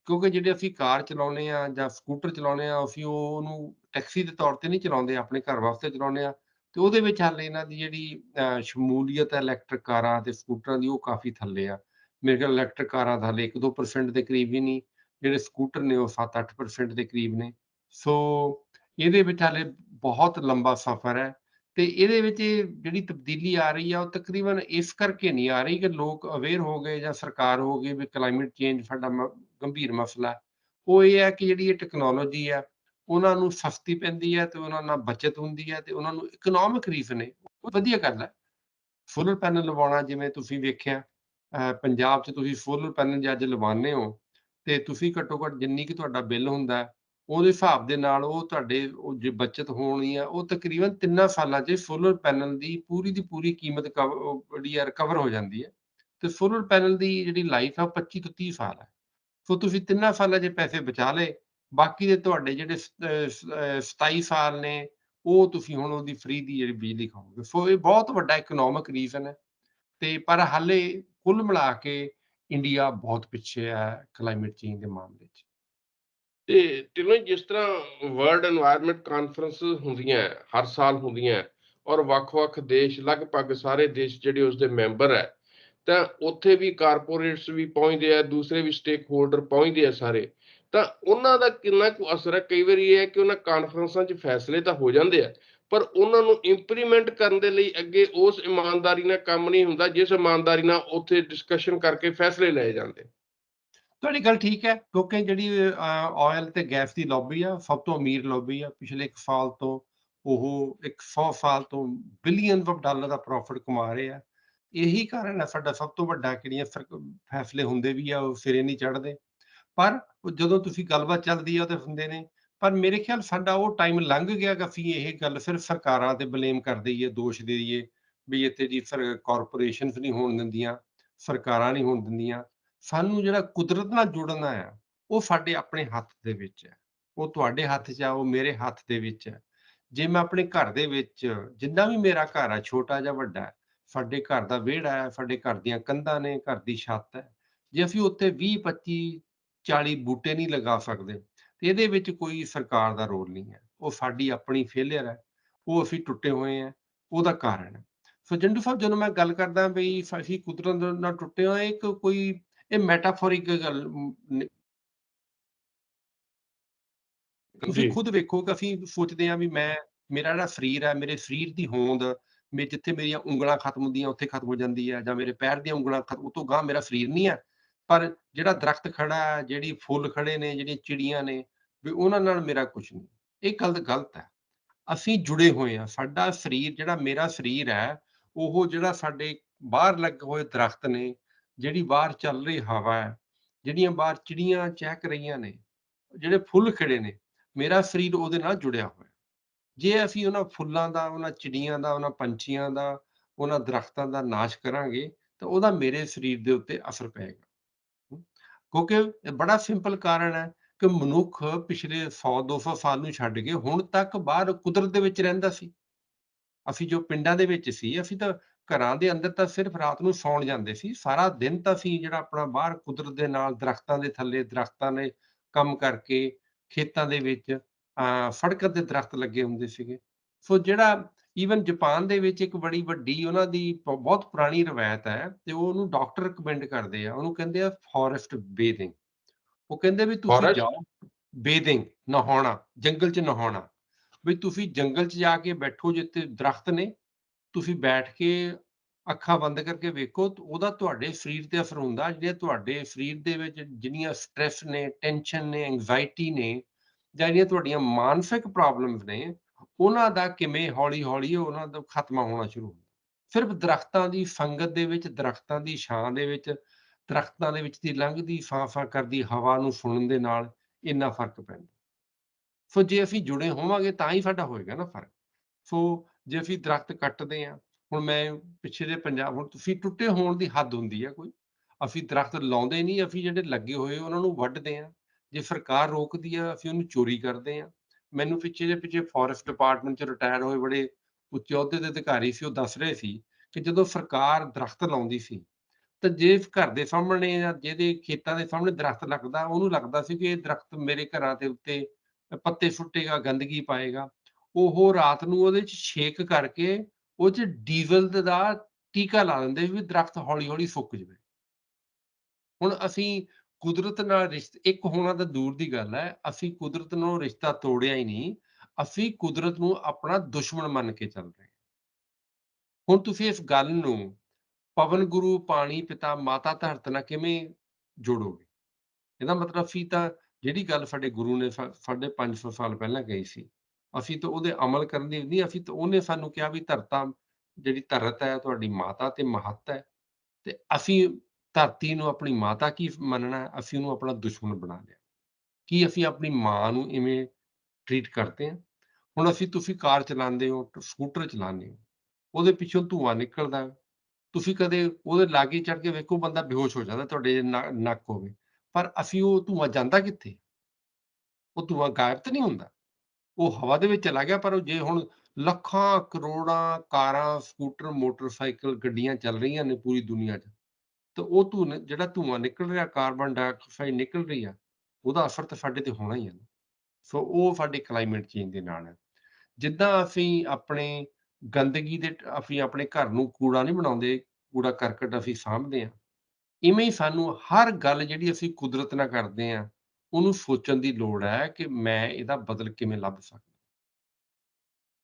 ਕਿਉਂਕਿ ਜਿਹੜੇ ਅਸੀਂ ਕਾਰ ਚਲਾਉਂਦੇ ਆ ਜਾਂ ਸਕੂਟਰ ਚਲਾਉਂਦੇ ਆ ਅਸੀਂ ਉਹਨੂੰ ਟੈਕਸੀ ਦੇ ਤੌਰ ਤੇ ਨਹੀਂ ਚਲਾਉਂਦੇ, ਆਪਣੇ ਘਰ ਵਾਸਤੇ ਚਲਾਉਂਦੇ ਆ ਤੇ ਉਹਦੇ ਵਿੱਚ ਹਾਲੇ ਇਹਨਾਂ ਦੀ ਜਿਹੜੀ ਸ਼ਮੂਲੀਅਤ ਹੈ ਇਲੈਕਟ੍ਰਿਕ ਕਾਰਾਂ ਤੇ ਸਕੂਟਰਾਂ ਦੀ, ਉਹ ਕਾਫੀ ਥੱਲੇ ਆ। ਮੇਰੇ ਖਿਆਲ ਇਲੈਕਟ੍ਰਿਕ ਕਾਰਾਂ ਦਾ ਹਾਲੇ 1-2% ਦੇ ਕਰੀਬ ਹੀ ਨਹੀਂ, ਜਿਹੜੇ ਸਕੂਟਰ ਨੇ ਉਹ 7-8% ਦੇ ਕਰੀਬ ਨੇ। ਸੋ ਇਹਦੇ ਵਿੱਚ ਹਾਲੇ ਬਹੁਤ ਲੰਬਾ ਸਫ਼ਰ ਹੈ। ਤੇ ਇਹਦੇ ਵਿੱਚ ਇਹ ਜਿਹੜੀ ਤਬਦੀਲੀ ਆ ਰਹੀ ਆ, ਉਹ ਤਕਰੀਬਨ ਇਸ ਕਰਕੇ ਨਹੀਂ ਆ ਰਹੀ ਕਿ ਲੋਕ ਅਵੇਅਰ ਹੋ ਗਏ ਜਾਂ ਸਰਕਾਰ ਹੋ ਗਈ ਵੀ ਕਲਾਈਮੇਟ ਚੇਂਜ ਸਾਡਾ ਮ- ਗੰਭੀਰ ਮਸਲਾ ਉਹ ਇਹ ਹੈ ਕਿ ਜਿਹੜੀ ਇਹ ਟੈਕਨੋਲੋਜੀ ਹੈ ਉਹਨਾਂ ਨੂੰ ਸਸਤੀ ਪੈਂਦੀ ਹੈ ਤੇ ਉਹਨਾਂ ਨਾਲ ਬਚਤ ਹੁੰਦੀ ਹੈ ਤੇ ਉਹਨਾਂ ਨੂੰ ਇਕਨੋਮਿਕ ਰੀਜ਼ਨ ਹੈ ਉਹ ਵਧੀਆ ਗੱਲ ਹੈ ਸੋਲਰ ਪੈਨਲ ਲਵਾਉਣਾ ਜਿਵੇਂ ਤੁਸੀਂ ਵੇਖਿਆ ਪੰਜਾਬ 'ਚ ਤੁਸੀਂ ਸੋਲਰ ਪੈਨਲ ਜੇ ਅੱਜ ਲਵਾਉਂਦੇ ਹੋ ਤੇ ਤੁਸੀਂ ਘੱਟੋ ਘੱਟ ਜਿੰਨੀ ਕਿ ਤੁਹਾਡਾ ਬਿੱਲ ਹੁੰਦਾ ਉਹਦੇ ਹਿਸਾਬ ਦੇ ਨਾਲ ਉਹ ਤੁਹਾਡੇ, ਉਹ ਜੇ ਬਚਤ ਹੋਣੀ ਆ, ਉਹ ਤਕਰੀਬਨ ਤਿੰਨਾਂ ਸਾਲਾਂ 'ਚ ਸੋਲਰ ਪੈਨਲ ਦੀ ਪੂਰੀ ਦੀ ਪੂਰੀ ਕੀਮਤ ਕਵ- ਜਿਹੜੀ ਆ ਰਿਕਵਰ ਹੋ ਜਾਂਦੀ ਹੈ। ਤੇ ਸੋਲਰ ਪੈਨਲ ਦੀ ਜਿਹੜੀ ਲਾਈਫ ਆ, ਉਹ 25 ਤੋਂ 30 ਸਾਲ ਹੈ। ਸੋ ਤੁਸੀਂ ਤਿੰਨਾਂ ਸਾਲਾਂ 'ਚ ਪੈਸੇ ਬਚਾ ਲਏ, ਬਾਕੀ ਦੇ ਤੁਹਾਡੇ ਜਿਹੜੇ ਸ- 27 ਸਾਲ ਨੇ, ਉਹ ਤੁਸੀਂ ਹੁਣ ਉਹਦੀ ਫ੍ਰੀ ਦੀ ਜਿਹੜੀ ਬਿਜਲੀ ਖਾਓਗੇ। ਸੋ ਇਹ ਬਹੁਤ ਵੱਡਾ ਇਕਨੋਮਿਕ ਰੀਜ਼ਨ ਹੈ। ਤੇ ਪਰ ਹਾਲੇ ਕੁੱਲ ਮਿਲਾ ਕੇ ਇੰਡੀਆ ਬਹੁਤ ਪਿੱਛੇ ਹੈ ਕਲਾਈਮੇਟ ਚੇਂਜ ਦੇ ਮਾਮਲੇ 'ਚ। ਤੇ ਤਿੰਨੋਂ ਜਿਸ ਤਰ੍ਹਾਂ ਵਰਲਡ এনवायरमेंट ਕਾਨਫਰੰਸ ਹੁੰਦੀਆਂ ਹਰ ਸਾਲ ਹੁੰਦੀਆਂ ਔਰ ਵੱਖ-ਵੱਖ ਦੇਸ਼, ਲਗਭਗ ਸਾਰੇ ਦੇਸ਼ ਜਿਹੜੇ ਉਸ ਦੇ ਮੈਂਬਰ ਹੈ, ਤਾਂ ਉੱਥੇ ਵੀ ਕਾਰਪੋਰੇਟਸ ਵੀ ਪਹੁੰਚਦੇ ਆ, ਦੂਸਰੇ ਵੀ ਸਟੇਕ ਹੋਲਡਰ ਪਹੁੰਚਦੇ ਆ ਸਾਰੇ, ਤਾਂ ਉਹਨਾਂ ਦਾ ਕਿੰਨਾ ਕੁ ਅਸਰ ਹੈ? ਕਈ ਵਾਰੀ ਇਹ ਹੈ ਕਿ ਉਹਨਾਂ ਕਾਨਫਰੰਸਾਂ 'ਚ ਫੈਸਲੇ ਤਾਂ ਹੋ ਜਾਂਦੇ ਆ, ਪਰ ਉਹਨਾਂ ਨੂੰ ਇੰਪਲੀਮੈਂਟ ਕਰਨ ਦੇ ਲਈ ਅੱਗੇ ਉਸ ਇਮਾਨਦਾਰੀ ਨਾਲ ਕੰਮ ਨਹੀਂ ਹੁੰਦਾ, ਜਿਸ ਇਮਾਨਦਾਰੀ ਨਾਲ ਉੱਥੇ ਡਿਸਕਸ਼ਨ ਕਰਕੇ ਫੈਸਲੇ ਲਏ ਜਾਂਦੇ। ਤੁਹਾਡੀ ਗੱਲ ਠੀਕ ਹੈ, ਕਿਉਂਕਿ ਜਿਹੜੀ ਆਇਲ ਤੇ ਗੈਸ ਦੀ ਲੌਬੀ ਆ, ਸਭ ਤੋਂ ਅਮੀਰ ਲੌਬੀ ਆ, ਪਿਛਲੇ ਇੱਕ ਸਾਲ ਤੋਂ ਉਹ 100 ਸਾਲ ਤੋਂ ਬਿਲੀਅਨ ਆਫ ਡਾਲਰ ਦਾ ਪ੍ਰੋਫਿਟ ਕਮਾ ਰਹੇ ਆ। ਇਹੀ ਕਾਰਨ ਹੈ ਸਾਡਾ ਸਭ ਤੋਂ ਵੱਡਾ ਕਿਹੜੀਆਂ ਸਰਕ- ਫੈਸਲੇ ਹੁੰਦੇ ਵੀ ਆ, ਉਹ ਸਿਰੇ ਨਹੀਂ ਚੜਦੇ ਪਰ ਜਦੋਂ ਤੁਸੀਂ ਗੱਲਬਾਤ ਚੱਲਦੀ ਆ, ਉਹਦੇ ਹੁੰਦੇ ਨੇ। ਪਰ ਮੇਰੇ ਖਿਆਲ ਸਾਡਾ ਉਹ ਟਾਈਮ ਲੰਘ ਗਿਆ ਕਿ ਅਸੀਂ ਇਹ ਗੱਲ ਸਿਰਫ ਸਰਕਾਰਾਂ ਤੇ ਬਲੇਮ ਕਰ ਦਈਏ, ਦੋਸ਼ ਦੇ ਦਈਏ, ਵੀ ਇੱਥੇ ਜੀ ਸਰ ਕਾਰਪੋਰੇਸ਼ਨਸ ਨਹੀਂ ਹੋਣ ਦਿੰਦੀਆਂ, ਸਰਕਾਰਾਂ ਨਹੀਂ ਹੋਣ ਦਿੰਦੀਆਂ। ਸਾਨੂੰ ਜਿਹੜਾ ਕੁਦਰਤ ਨਾਲ ਜੁੜਨਾ ਆ, ਉਹ ਸਾਡੇ ਆਪਣੇ ਹੱਥ ਦੇ ਵਿੱਚ ਹੈ। ਉਹ ਤੁਹਾਡੇ ਹੱਥ 'ਚ ਆ, ਉਹ ਮੇਰੇ ਹੱਥ ਦੇ ਵਿੱਚ ਹੈ। ਜੇ ਮੈਂ ਆਪਣੇ ਘਰ ਦੇ ਵਿੱਚ ਜਿੰਨਾ ਵੀ ਮੇਰਾ ਘਰ ਆ, ਛੋਟਾ ਜਾਂ ਵੱਡਾ ਸਾਡੇ ਘਰ ਦਾ ਵਿਹੜਾ ਹੈ, ਸਾਡੇ ਘਰ ਦੀਆਂ ਕੰਧਾਂ ਨੇ, ਘਰ ਦੀ ਛੱਤ ਹੈ, ਜੇ ਅਸੀਂ ਉੱਥੇ 20 25 40 ਬੂਟੇ ਨਹੀਂ ਲਗਾ ਸਕਦੇ, ਤੇ ਇਹਦੇ ਵਿੱਚ ਕੋਈ ਸਰਕਾਰ ਦਾ ਰੋਲ ਨਹੀਂ ਹੈ। ਉਹ ਸਾਡੀ ਆਪਣੀ ਫੇਲਿਅਰ ਹੈ, ਉਹ ਅਸੀਂ ਟੁੱਟੇ ਹੋਏ ਆ ਉਹਦਾ ਕਾਰਨ ਹੈ। ਸੋ ਜੰਡੂ ਸਾਹਿਬ, ਜਦੋਂ ਮੈਂ ਗੱਲ ਕਰਦਾ ਵੀ ਅਸੀਂ ਕੁਦਰਤ ਨਾਲ ਟੁੱਟੇ ਹੋਏ ਇੱਕ ਕੋਈ ਇਹ ਮੈਟਾਫੋਰਿਕ ਗੱਲ ਤੁਸੀਂ। ਖੁਦ ਵੇਖੋ ਕਿ ਅਸੀਂ ਸੋਚਦੇ ਹਾਂ ਵੀ ਮੈਂ ਮੇਰਾ ਜਿਹੜਾ ਸਰੀਰ ਹੈ ਮੇਰੇ ਸਰੀਰ ਦੀ ਹੋਂਦ ਮੇ ਜਿੱਥੇ ਮੇਰੀਆਂ ਉਂਗਲਾਂ ਖਤਮ ਹੁੰਦੀਆਂ ਉੱਥੇ ਖਤਮ ਹੋ ਜਾਂਦੀ ਹੈ ਜਾਂ ਮੇਰੇ ਪੈਰ ਦੀਆਂ ਉਂਗਲਾਂ ਖਤਮ ਉਹ ਤੋਂ ਗਾਂ ਮੇਰਾ ਸਰੀਰ ਨਹੀਂ ਹੈ। ਪਰ ਜਿਹੜਾ ਦਰਖਤ ਖੜਾ ਹੈ ਜਿਹੜੀ ਫੁੱਲ ਖੜੇ ਨੇ ਜਿਹੜੀਆਂ ਚਿੜੀਆਂ ਨੇ ਵੀ ਉਹਨਾਂ ਨਾਲ ਮੇਰਾ ਕੁਝ ਨਹੀਂ। ਇਹ ਗੱਲ ਗਲਤ ਹੈ। ਅਸੀਂ ਜੁੜੇ ਹੋਏ ਹਾਂ। ਸਾਡਾ ਸਰੀਰ ਜਿਹੜਾ ਮੇਰਾ ਸਰੀਰ ਹੈ ਉਹ ਜਿਹੜਾ ਸਾਡੇ ਬਾਹਰ ਲੱਗੇ ਹੋਏ ਦਰਖਤ ਨੇ ਜਿਹੜੀ ਬਾਹਰ ਚੱਲ ਰਹੀ ਹਵਾ ਹੈ, ਜਿਹੜੀਆਂ ਬਾਹਰ ਚਿੜੀਆਂ ਚਹਿਕ ਰਹੀਆਂ ਨੇ, ਜਿਹੜੇ ਫੁੱਲ ਖਿੜੇ ਨੇ, ਮੇਰਾ ਸਰੀਰ ਉਹਦੇ ਨਾਲ ਜੁੜਿਆ ਹੋਇਆ। ਜੇ ਅਸੀਂ ਉਹਨਾਂ ਫੁੱਲਾਂ ਦਾ, ਉਹਨਾਂ ਚਿੜੀਆਂ ਦਾ, ਉਹਨਾਂ ਪੰਛੀਆਂ ਦਾ, ਉਹਨਾਂ ਦਰਖਤਾਂ ਦਾ ਨਾਸ਼ ਕਰਾਂਗੇ, ਤਾਂ ਉਹਦਾ ਮੇਰੇ ਸਰੀਰ ਦੇ ਉੱਤੇ ਅਸਰ ਪਏਗਾ। ਕਿਉਂਕਿ ਬੜਾ ਸਿੰਪਲ ਕਾਰਨ ਹੈ ਕਿ ਮਨੁੱਖ ਪਿਛਲੇ 100 200 ਸਾਲ ਨੂੰ ਛੱਡ ਕੇ ਹੁਣ ਤੱਕ ਬਾਹਰ ਕੁਦਰਤ ਦੇ ਵਿੱਚ ਰਹਿੰਦਾ ਸੀ। ਅਸੀਂ ਜੋ ਪਿੰਡਾਂ ਦੇ ਵਿੱਚ ਸੀ, ਅਸੀਂ ਤਾਂ ਘਰਾਂ ਦੇ ਅੰਦਰ ਤਾਂ ਸਿਰਫ ਰਾਤ ਨੂੰ ਸੌਣ ਜਾਂਦੇ ਸੀ ਸਾਰਾ ਦਿਨ ਤਾਂ ਅਸੀਂ ਜਿਹੜਾ ਆਪਣਾ ਬਾਹਰ ਕੁਦਰਤ ਦੇ ਨਾਲ ਦਰਖਤਾਂ ਦੇ ਥੱਲੇ ਦਰਖਤਾਂ ਨੇ ਕੰਮ ਕਰਕੇ ਖੇਤਾਂ ਦੇ ਵਿੱਚ ਸੜਕਾਂ ਤੇ ਦਰਖਤ ਲੱਗੇ ਹੁੰਦੇ ਸੀਗੇ। ਸੋ ਜਿਹੜਾ ਈਵਨ ਜਾਪਾਨ ਦੇ ਵਿੱਚ ਇੱਕ ਬੜੀ ਵੱਡੀ ਉਹਨਾਂ ਦੀ ਬਹੁਤ ਪੁਰਾਣੀ ਰਵਾਇਤ ਹੈ ਤੇ ਉਹ ਉਹਨੂੰ ਡਾਕਟਰ ਰეკਮੈਂਡ ਕਰਦੇ ਆ ਉਹਨੂੰ ਕਹਿੰਦੇ ਆ ਫੋਰੈਸਟ ਬੇਥਿੰਗ ਉਹ ਕਹਿੰਦੇ ਵੀ ਤੁਸੀਂ? ਜਾਓ ਬੇਥਿੰਗ ਨਹਾਉਣਾ ਜੰਗਲ 'ਚ ਨਹਾਉਣਾ। ਵੀ ਤੁਸੀਂ ਜੰਗਲ 'ਚ ਜਾ ਕੇ ਬੈਠੋ ਜਿੱਥੇ ਦਰਖਤ ਨੇ ਤੁਸੀਂ ਬੈਠ ਕੇ ਅੱਖਾਂ ਬੰਦ ਕਰਕੇ ਵੇਖੋ ਉਹਦਾ ਤੁਹਾਡੇ ਸਰੀਰ ਤੇ ਅਸਰ ਹੁੰਦਾ, ਜਿਹੜੇ ਤੁਹਾਡੇ ਸਰੀਰ ਦੇ ਵਿੱਚ ਜਿੰਨੀਆਂ ਸਟ੍ਰੈਸ ਨੇ ਟੈਨਸ਼ਨ ਨੇ ਐਂਜ਼ਾਈਟੀ ਨੇ ਜਾਂ ਜਿਹੜੀਆਂ ਤੁਹਾਡੀਆਂ ਮਾਨਸਿਕ ਪ੍ਰੋਬਲਮਸ ਨੇ, ਉਹਨਾਂ ਦਾ ਕਿਵੇਂ ਹੌਲੀ-ਹੌਲੀ ਉਹਨਾਂ ਦਾ ਖਤਮਾ ਹੋਣਾ ਸ਼ੁਰੂ ਹੁੰਦਾ। ਸਿਰਫ ਦਰਖਤਾਂ ਦੀ ਸੰਗਤ ਦੇ ਵਿੱਚ, ਦਰਖਤਾਂ ਦੀ ਛਾਂ ਦੇ ਵਿੱਚ, ਦਰਖਤਾਂ ਦੇ ਵਿੱਚ ਦੀ ਲੰਘਦੀ ਫਾਂ-ਫਾਂ ਕਰਦੀ ਹਵਾ ਨੂੰ ਸੁਣਨ ਦੇ ਨਾਲ ਇੰਨਾ ਫ਼ਰਕ ਪੈਂਦਾ। ਸੋ ਜੇ ਅਸੀਂ ਜੁੜੇ ਹੋਵਾਂਗੇ ਤਾਂ ਹੀ ਸਾਡਾ ਹੋਏਗਾ ਨਾ ਫ਼ਰਕ। ਸੋ ਜੇ ਅਸੀਂ ਦਰਖਤ ਕੱਟਦੇ ਹਾਂ, ਹੁਣ ਮੈਂ ਪਿੱਛੇ ਪਿਛਲੇ ਪੰਜਾਬ, ਹੁਣ ਤੁਸੀਂ ਟੁੱਟੇ ਹੋਣ ਦੀ ਹੱਦ ਹੁੰਦੀ ਹੈ ਕੋਈ। ਅਸੀਂ ਦਰਖਤ ਲਾਉਂਦੇ ਨਹੀਂ, ਅਸੀਂ ਜਿਹੜੇ ਲੱਗੇ ਹੋਏ ਉਹਨਾਂ ਨੂੰ ਵੱਢਦੇ ਹਾਂ। ਜੇ ਸਰਕਾਰ ਰੋਕਦੀ ਆ, ਅਸੀਂ ਉਹਨੂੰ ਚੋਰੀ ਕਰਦੇ ਹਾਂ। ਮੈਨੂੰ ਪਿੱਛੇ ਜੇ ਪਿੱਛੇ ਫੋਰੈਸਟ ਡਿਪਾਰਟਮੈਂਟ ਚ ਰਿਟਾਇਰ ਹੋਏ ਬੜੇ ਉੱਚੇ ਅਹੁਦੇ ਦੇ ਅਧਿਕਾਰੀ ਸੀ, ਉਹ ਦੱਸ ਰਹੇ ਸੀ ਕਿ ਜਦੋਂ ਸਰਕਾਰ ਦਰਖਤ ਲਾਉਂਦੀ ਸੀ, ਤਾਂ ਜੇ ਘਰ ਦੇ ਸਾਹਮਣੇ ਜਾਂ ਜਿਹਦੇ ਖੇਤਾਂ ਦੇ ਸਾਹਮਣੇ ਦਰਖਤ ਲੱਗਦਾ, ਉਹਨੂੰ ਲੱਗਦਾ ਸੀ ਕਿ ਇਹ ਦਰਖਤ ਮੇਰੇ ਘਰਾਂ ਦੇ ਉੱਤੇ ਪੱਤੇ ਸੁੱਟੇਗਾ, ਗੰਦਗੀ ਪਾਏਗਾ। ਉਹ ਰਾਤ ਨੂੰ ਉਹਦੇ ਚ ਛੇਕ ਕਰਕੇ ਉਹ ਚ ਡੀਜ਼ਲ ਦਾ ਟੀਕਾ ਲਾ ਦਿੰਦੇ ਵੀ ਦਰਖਤ ਹੌਲੀ ਹੌਲੀ ਸੁੱਕ ਜਾਵੇ। ਹੁਣ ਅਸੀਂ ਕੁਦਰਤ ਨਾਲ ਰਿਸ਼ਤੇ ਇੱਕ ਹੋਣਾ ਤਾਂ ਦੂਰ ਦੀ ਗੱਲ ਹੈ, ਅਸੀਂ ਕੁਦਰਤ ਨਾਲ ਰਿਸ਼ਤਾ ਤੋੜਿਆ ਹੀ ਨਹੀਂ, ਅਸੀਂ ਕੁਦਰਤ ਨੂੰ ਆਪਣਾ ਦੁਸ਼ਮਣ ਮੰਨ ਕੇ ਚੱਲ ਰਹੇ ਹਾਂ। ਹੁਣ ਤੁਸੀਂ ਇਸ ਗੱਲ ਨੂੰ ਪਵਨ ਗੁਰੂ, ਪਾਣੀ ਪਿਤਾ, ਮਾਤਾ ਧਰਤ ਨਾਲ ਕਿਵੇਂ ਜੋੜੋਗੇ? ਇਹਦਾ ਮਤਲਬ ਸੀ ਤਾਂ ਜਿਹੜੀ ਗੱਲ ਸਾਡੇ ਗੁਰੂ ਨੇ ਸਾ- ਸਾਢੇ 500 ਸਾਲ ਪਹਿਲਾਂ ਕਹੀ ਸੀ ਅਸੀਂ ਤਾਂ ਉਹਦੇ ਅਮਲ ਕਰਨ ਦੀ ਨਹੀਂ ਅਸੀਂ ਤਾਂ ਉਹਨੇ ਸਾਨੂੰ ਕਿਹਾ ਵੀ ਧਰਤਾ, ਜਿਹੜੀ ਧਰਤ ਹੈ, ਤੁਹਾਡੀ ਮਾਤਾ ਤੇ ਮਹੱਤ ਹੈ, ਤੇ ਅਸੀਂ ਧਰਤੀ ਨੂੰ ਆਪਣੀ ਮਾਤਾ ਕੀ ਮੰਨਣਾ ਅਸੀਂ ਉਹਨੂੰ ਆਪਣਾ ਦੁਸ਼ਮਣ ਬਣਾ ਲਿਆ। ਕੀ ਅਸੀਂ ਆਪਣੀ ਮਾਂ ਨੂੰ ਇਵੇਂ ਟਰੀਟ ਕਰਦੇ ਹਾਂ? ਹੁਣ ਅਸੀਂ ਤੁਸੀਂ ਕਾਰ ਚਲਾਉਂਦੇ ਹੋ ਸਕੂਟਰ ਚਲਾਉਂਦੇ ਹੋ, ਉਹਦੇ ਪਿੱਛੋਂ ਧੂੰਆਂ ਨਿਕਲਦਾ ਤੁਸੀਂ ਕਦੇ ਉਹਦੇ ਲਾਗੇ ਚੜ ਕੇ ਵੇਖੋ, ਬੰਦਾ ਬੇਹੋਸ਼ ਹੋ ਜਾਂਦਾ, ਤੁਹਾਡੇ ਨਾ- ਨੱਕ ਹੋਵੇ, ਪਰ ਅਸੀਂ ਉਹ ਧੂੰਆਂ ਜਾਂਦਾ ਕਿੱਥੇ? ਉਹ ਧੂੰਆਂ ਗਾਇਬ ਤਾਂ ਨਹੀਂ ਹੁੰਦਾ? ਉਹ ਹਵਾ ਦੇ ਵਿੱਚ ਚਲਾ ਗਿਆ, ਪਰ ਜੇ ਹੁਣ ਲੱਖਾਂ, ਕਰੋੜਾਂ ਕਾਰਾਂ, ਸਕੂਟਰ, ਮੋਟਰਸਾਈਕਲ, ਗੱਡੀਆਂ ਚੱਲ ਰਹੀਆਂ ਨੇ ਪੂਰੀ ਦੁਨੀਆ 'ਚ, ਤਾਂ ਉਹ ਧੂੰ ਜਿਹੜਾ ਧੂੰਆਂ ਨਿਕਲ ਰਿਹਾ, ਕਾਰਬਨ ਡਾਈਆਕਸਾਈਡ ਨਿਕਲ ਰਹੀ ਆ, ਉਹਦਾ ਅਸਰ ਤਾਂ ਸਾਡੇ ਤੇ ਹੋਣਾ ਹੀ ਹੈ ਸੋ ਉਹ ਸਾਡੇ ਕਲਾਈਮੇਟ ਚੇਂਜ ਦੇ ਨਾਲ ਹੈ। ਜਿੱਦਾਂ ਅਸੀਂ ਆਪਣੇ ਗੰਦਗੀ ਦੇ ਅਸੀਂ ਆਪਣੇ ਘਰ ਨੂੰ ਕੂੜਾ ਨਹੀਂ ਬਣਾਉਂਦੇ, ਕੂੜਾ ਕਰਕਟ ਅਸੀਂ ਸਾਂਭਦੇ ਹਾਂ, ਇਵੇਂ ਹੀ ਸਾਨੂੰ ਹਰ ਗੱਲ ਜਿਹੜੀ ਅਸੀਂ ਕੁਦਰਤ ਨਾਲ ਕਰਦੇ ਹਾਂ ਉਹਨੂੰ ਸੋਚਣ ਦੀ ਲੋੜ ਹੈ ਕਿ ਮੈਂ ਇਹਦਾ ਬਦਲ ਕਿਵੇਂ ਲੱਭ ਸਕਦਾ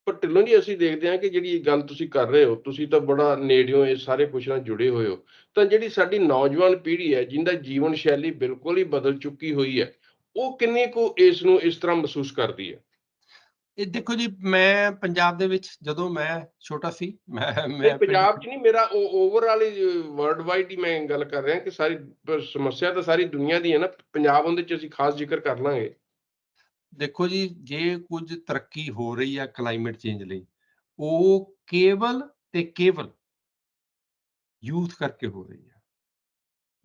ਪਰ ਢਿੱਲੋਂ ਜੀ, ਅਸੀਂ ਦੇਖਦੇ ਹਾਂ ਕਿ ਜਿਹੜੀ ਇਹ ਗੱਲ ਤੁਸੀਂ ਕਰ ਰਹੇ ਹੋ, ਤੁਸੀਂ ਤਾਂ ਬੜਾ ਨੇੜਿਓਂ ਇਹ ਸਾਰੇ ਕੁਝ ਨਾਲ ਜੁੜੇ ਹੋਏ ਹੋ। ਤਾਂ ਜਿਹੜੀ ਸਾਡੀ ਨੌਜਵਾਨ ਪੀੜ੍ਹੀ ਹੈ, ਜਿੰਦਾ ਜੀਵਨ ਸ਼ੈਲੀ ਬਿਲਕੁਲ ਹੀ ਬਦਲ ਚੁੱਕੀ ਹੋਈ ਹੈ, ਉਹ ਕਿੰਨੀ ਕੁ ਇਸ ਨੂੰ ਇਸ ਤਰ੍ਹਾਂ ਮਹਿਸੂਸ ਕਰਦੀ ਹੈ? ਇਹ ਦੇਖੋ ਜੀ ਮੈਂ ਪੰਜਾਬ ਦੇ ਵਿੱਚ ਜਦੋਂ ਮੈਂ ਛੋਟਾ ਸੀ ਮੈਂ ਮੈਂ ਪੰਜਾਬ 'ਚ ਨਹੀਂ ਮੇਰਾ ਓਵਰਆਲ ਵਰਲਡ ਵਾਈਡ ਹੀ ਮੈਂ ਗੱਲ ਕਰ ਰਿਹਾ ਕਿ ਸਾਰੀ ਸਮੱਸਿਆ ਤਾਂ ਸਾਰੀ ਦੁਨੀਆ ਦੀ ਹੈ ਨਾ ਪੰਜਾਬ ਉਹਦੇ 'ਚ ਅਸੀਂ ਖਾਸ ਜ਼ਿਕਰ ਕਰ ਲਾਂਗੇ। ਦੇਖੋ ਜੀ ਜੇ ਕੁਝ ਤਰੱਕੀ ਹੋ ਰਹੀ ਹੈ ਕਲਾਈਮੇਟ ਚੇਂਜ ਲਈ ਉਹ ਕੇਵਲ ਤੇ ਕੇਵਲ ਯੂਥ ਕਰਕੇ ਹੋ ਰਹੀ ਹੈ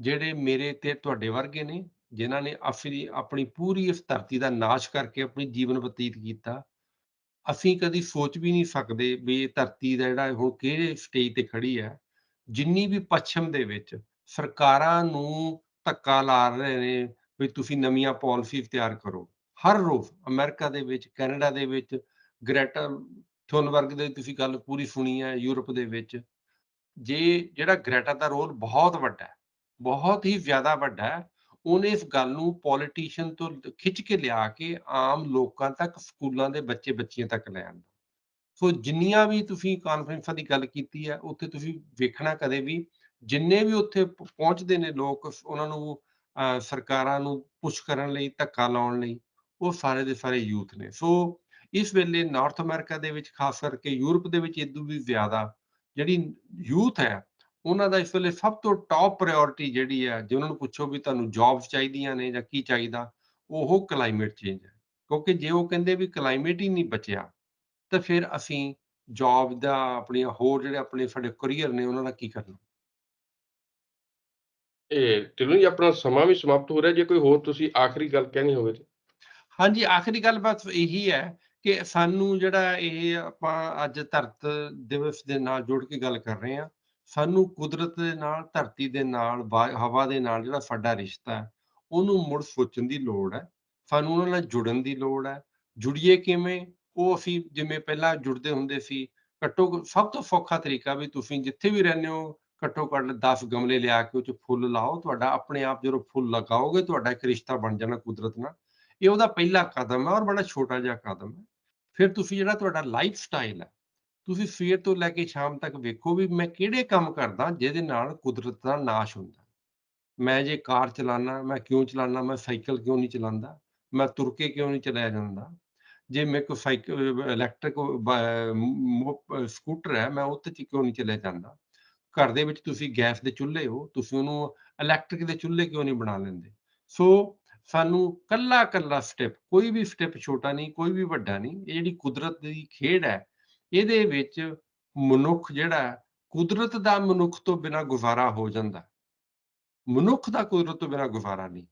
ਜਿਹੜੇ ਮੇਰੇ ਤੇ ਤੁਹਾਡੇ ਵਰਗੇ ਨੇ ਜਿਨ੍ਹਾਂ ਨੇ ਆਪਣੀ ਆਪਣੀ ਪੂਰੀ ਇਸ ਧਰਤੀ ਦਾ ਨਾਸ਼ ਕਰਕੇ ਆਪਣੀ ਜੀਵਨ ਬਤੀਤ ਕੀਤਾ ਅਸੀਂ ਕਦੀ ਸੋਚ ਵੀ ਨਹੀਂ ਸਕਦੇ ਵੀ ਇਹ ਧਰਤੀ ਦਾ ਜਿਹੜਾ ਹੁਣ ਕਿਹੜੇ ਸਟੇਜ ਤੇ ਖੜੀ ਹੈ। ਜਿੰਨੀ ਵੀ ਪੱਛਮ ਦੇ ਵਿੱਚ ਸਰਕਾਰਾਂ ਨੂੰ ਧੱਕਾ ਲਾ ਰਹੇ ਨੇ ਵੀ ਤੁਸੀਂ ਨਵੀਆਂ ਪਾਲਿਸੀਜ਼ ਤਿਆਰ ਕਰੋ। ਹਰ ਰੋਜ਼ ਅਮਰੀਕਾ ਦੇ ਵਿੱਚ, ਕੈਨੇਡਾ ਦੇ ਵਿੱਚ ਗ੍ਰੈਟਾ ਥੋਨਬਰਗ ਦੇ ਤੁਸੀਂ ਗੱਲ ਪੂਰੀ ਸੁਣੀ ਹੈ, ਯੂਰਪ ਦੇ ਵਿੱਚ। ਜੇ ਜਿਹੜਾ ਗ੍ਰੈਟਾ ਦਾ ਰੋਲ ਬਹੁਤ ਵੱਡਾ ਹੈ, ਬਹੁਤ ਹੀ ਜ਼ਿਆਦਾ ਵੱਡਾ ਹੈ ਉਹਨੇ ਇਸ ਗੱਲ ਨੂੰ ਪੋਲੀਟੀਸ਼ੀਅਨ ਤੋਂ ਖਿੱਚ ਕੇ ਲਿਆ ਕੇ ਆਮ ਲੋਕਾਂ ਤੱਕ ਸਕੂਲਾਂ ਦੇ ਬੱਚੇ ਬੱਚੀਆਂ ਤੱਕ ਲੈ ਆਂਦਾ। ਸੋ ਜਿੰਨੀਆਂ ਵੀ ਤੁਸੀਂ ਕਾਨਫਰੰਸਾਂ ਦੀ ਗੱਲ ਕੀਤੀ ਹੈ ਉੱਥੇ ਤੁਸੀਂ ਵੇਖਣਾ ਕਦੇ ਵੀ ਜਿੰਨੇ ਵੀ ਉੱਥੇ ਪਹੁੰਚਦੇ ਨੇ ਲੋਕ ਉਹਨਾਂ ਨੂੰ ਅਹ, ਸਰਕਾਰਾਂ ਨੂੰ ਪੁਸ਼ ਕਰਨ ਲਈ ਧੱਕਾ ਲਾਉਣ ਲਈ ਉਹ ਸਾਰੇ ਦੇ ਸਾਰੇ ਯੂਥ ਨੇ। ਸੋ ਇਸ ਵੇਲੇ ਨਾਰਥ ਅਮਰੀਕਾ ਦੇ ਵਿੱਚ ਖਾਸ ਕਰਕੇ ਯੂਰਪ ਦੇ ਵਿੱਚ ਇਦੋਂ ਵੀ ਜ਼ਿਆਦਾ ਜਿਹੜੀ ਯੂਥ ਹੈ ਉਹਨਾਂ ਦਾ ਇਸ ਵੇਲੇ ਸਭ ਤੋਂ ਟੌਪ ਪ੍ਰਾਇੋਰਟੀ ਜਿਹੜੀ ਹੈ ਜੇ ਉਹਨਾਂ ਨੂੰ ਪੁੱਛੋ ਵੀ ਤੁਹਾਨੂੰ ਜੌਬਸ ਚਾਹੀਦੀਆਂ ਨੇ ਜਾਂ ਕੀ ਚਾਹੀਦਾ ਉਹ ਕਲਾਈਮੇਟ ਚੇਂਜ ਹੈ। ਕਿਉਂਕਿ ਜੇ ਉਹ ਕਹਿੰਦੇ ਵੀ ਕਲਾਈਮੇਟ ਹੀ ਨਹੀਂ ਬਚਿਆ ਤਾਂ ਫਿਰ ਅਸੀਂ ਜੌਬ ਦਾ ਆਪਣੀਆਂ ਹੋਰ ਜਿਹੜੇ ਆਪਣੇ ਸਾਡੇ ਕੈਰੀਅਰ ਨੇ ਉਹਨਾਂ ਦਾ ਕੀ ਕਰਨਾ? ਇਹ ਢਿੱਲੋਂ ਜੀ ਆਪਣਾ ਸਮਾਂ ਵੀ ਸਮਾਪਤ ਹੋ ਰਿਹਾ ਜੇ ਕੋਈ ਹੋਰ ਤੁਸੀਂ ਆਖਰੀ ਗੱਲ ਕਹਿਣੀ ਹੋਵੇ ਤੇ। ਹਾਂਜੀ ਆਖਰੀ ਗੱਲ ਬਸ ਇਹੀ ਹੈ ਕਿ ਸਾਨੂੰ ਜਿਹੜਾ ਇਹ ਆਪਾਂ ਅੱਜ ਧਰਤ ਦਿਵਸ ਦੇ ਨਾਲ ਜੋੜ ਕੇ ਗੱਲ ਕਰ ਰਹੇ ਹਾਂ ਸਾਨੂੰ ਕੁਦਰਤ ਦੇ ਨਾਲ, ਧਰਤੀ ਦੇ ਨਾਲ ਵਾ- ਹਵਾ ਦੇ ਨਾਲ ਜਿਹੜਾ ਸਾਡਾ ਰਿਸ਼ਤਾ ਹੈ, ਉਹਨੂੰ ਮੁੜ ਸੋਚਣ ਦੀ ਲੋੜ ਹੈ। ਸਾਨੂੰ ਉਹਨਾਂ ਨਾਲ ਜੁੜਨ ਦੀ ਲੋੜ ਹੈ। ਜੁੜੀਏ ਕਿਵੇਂ? ਉਹ ਅਸੀਂ ਜਿਵੇਂ ਪਹਿਲਾਂ ਜੁੜਦੇ ਹੁੰਦੇ ਸੀ, ਘੱਟੋ ਘ- ਸਭ ਤੋਂ ਸੌਖਾ ਤਰੀਕਾ ਵੀ ਤੁਸੀਂ ਜਿੱਥੇ ਵੀ ਰਹਿੰਦੇ ਹੋ, ਘੱਟੋ ਘੱਟ 10 ਗਮਲੇ ਲਿਆ ਕੇ ਉਹ ਚ ਫੁੱਲ ਲਾਓ, ਤੁਹਾਡਾ ਆਪਣੇ ਆਪ ਜਦੋਂ ਫੁੱਲ ਲਗਾਓਗੇ, ਤੁਹਾਡਾ ਇੱਕ ਰਿਸ਼ਤਾ ਬਣ ਜਾਣਾ ਕੁਦਰਤ ਨਾਲ। ਇਹ ਉਹਦਾ ਪਹਿਲਾ ਕਦਮ ਹੈ ਔਰ ਬੜਾ ਛੋਟਾ ਜਿਹਾ ਕਦਮ ਹੈ। ਫਿਰ ਤੁਸੀਂ ਜਿਹੜਾ ਤੁਹਾਡਾ ਲਾਈਫ ਸਟਾਈਲ ਹੈ ਤੁਸੀਂ ਸਵੇਰ ਤੋਂ ਲੈ ਕੇ ਸ਼ਾਮ ਤੱਕ ਵੇਖੋ ਵੀ ਮੈਂ ਕਿਹੜੇ ਕੰਮ ਕਰਦਾ ਜਿਹਦੇ ਨਾਲ ਕੁਦਰਤ ਦਾ ਨਾਸ਼ ਹੁੰਦਾ। ਮੈਂ ਜੇ ਕਾਰ ਚਲਾਨਾ, ਮੈਂ ਕਿਉਂ ਚਲਾਨਾ, ਮੈਂ ਸਾਈਕਲ ਕਿਉਂ ਨਹੀਂ ਚਲਾਉਂਦਾ ਮੈਂ ਤੁਰ ਕੇ ਕਿਉਂ ਨਹੀਂ ਚਲਾਇਆ ਜਾਂਦਾ? ਜੇ ਮੇਰੇ ਕੋਲ ਸਾਈਕਲ ਇਲੈਕਟ੍ਰਿਕ ਸਕੂਟਰ ਹੈ, ਮੈਂ ਉੱਤੇ ਚ ਕਿਉਂ ਨਹੀਂ ਚਲਿਆ ਜਾਂਦਾ? ਘਰ ਦੇ ਵਿੱਚ ਤੁਸੀਂ ਗੈਸ ਦੇ ਚੁੱਲ੍ਹੇ ਹੋ, ਤੁਸੀਂ ਉਹਨੂੰ ਇਲੈਕਟ੍ਰਿਕ ਦੇ ਚੁੱਲ੍ਹੇ ਕਿਉਂ ਨਹੀਂ ਬਣਾ ਲੈਂਦੇ? ਸੋ ਸਾਨੂੰ ਕੱਲਾ ਕੱਲਾ ਸਟੈਪ, ਕੋਈ ਵੀ ਸਟੈਪ ਛੋਟਾ ਨਹੀਂ, ਕੋਈ ਵੀ ਵੱਡਾ ਨਹੀਂ, ਇਹ ਜਿਹੜੀ ਕੁਦਰਤ ਦੀ ਖੇਡ ਹੈ ਇਹਦੇ ਵਿੱਚ ਮਨੁੱਖ ਜਿਹੜਾ ਕੁਦਰਤ ਦਾ ਮਨੁੱਖ ਤੋਂ ਬਿਨਾ ਗੁਜ਼ਾਰਾ ਹੋ ਜਾਂਦਾ ਮਨੁੱਖ ਦਾ ਕੁਦਰਤ ਤੋਂ ਬਿਨਾ ਗੁਜ਼ਾਰਾ ਨਹੀਂ।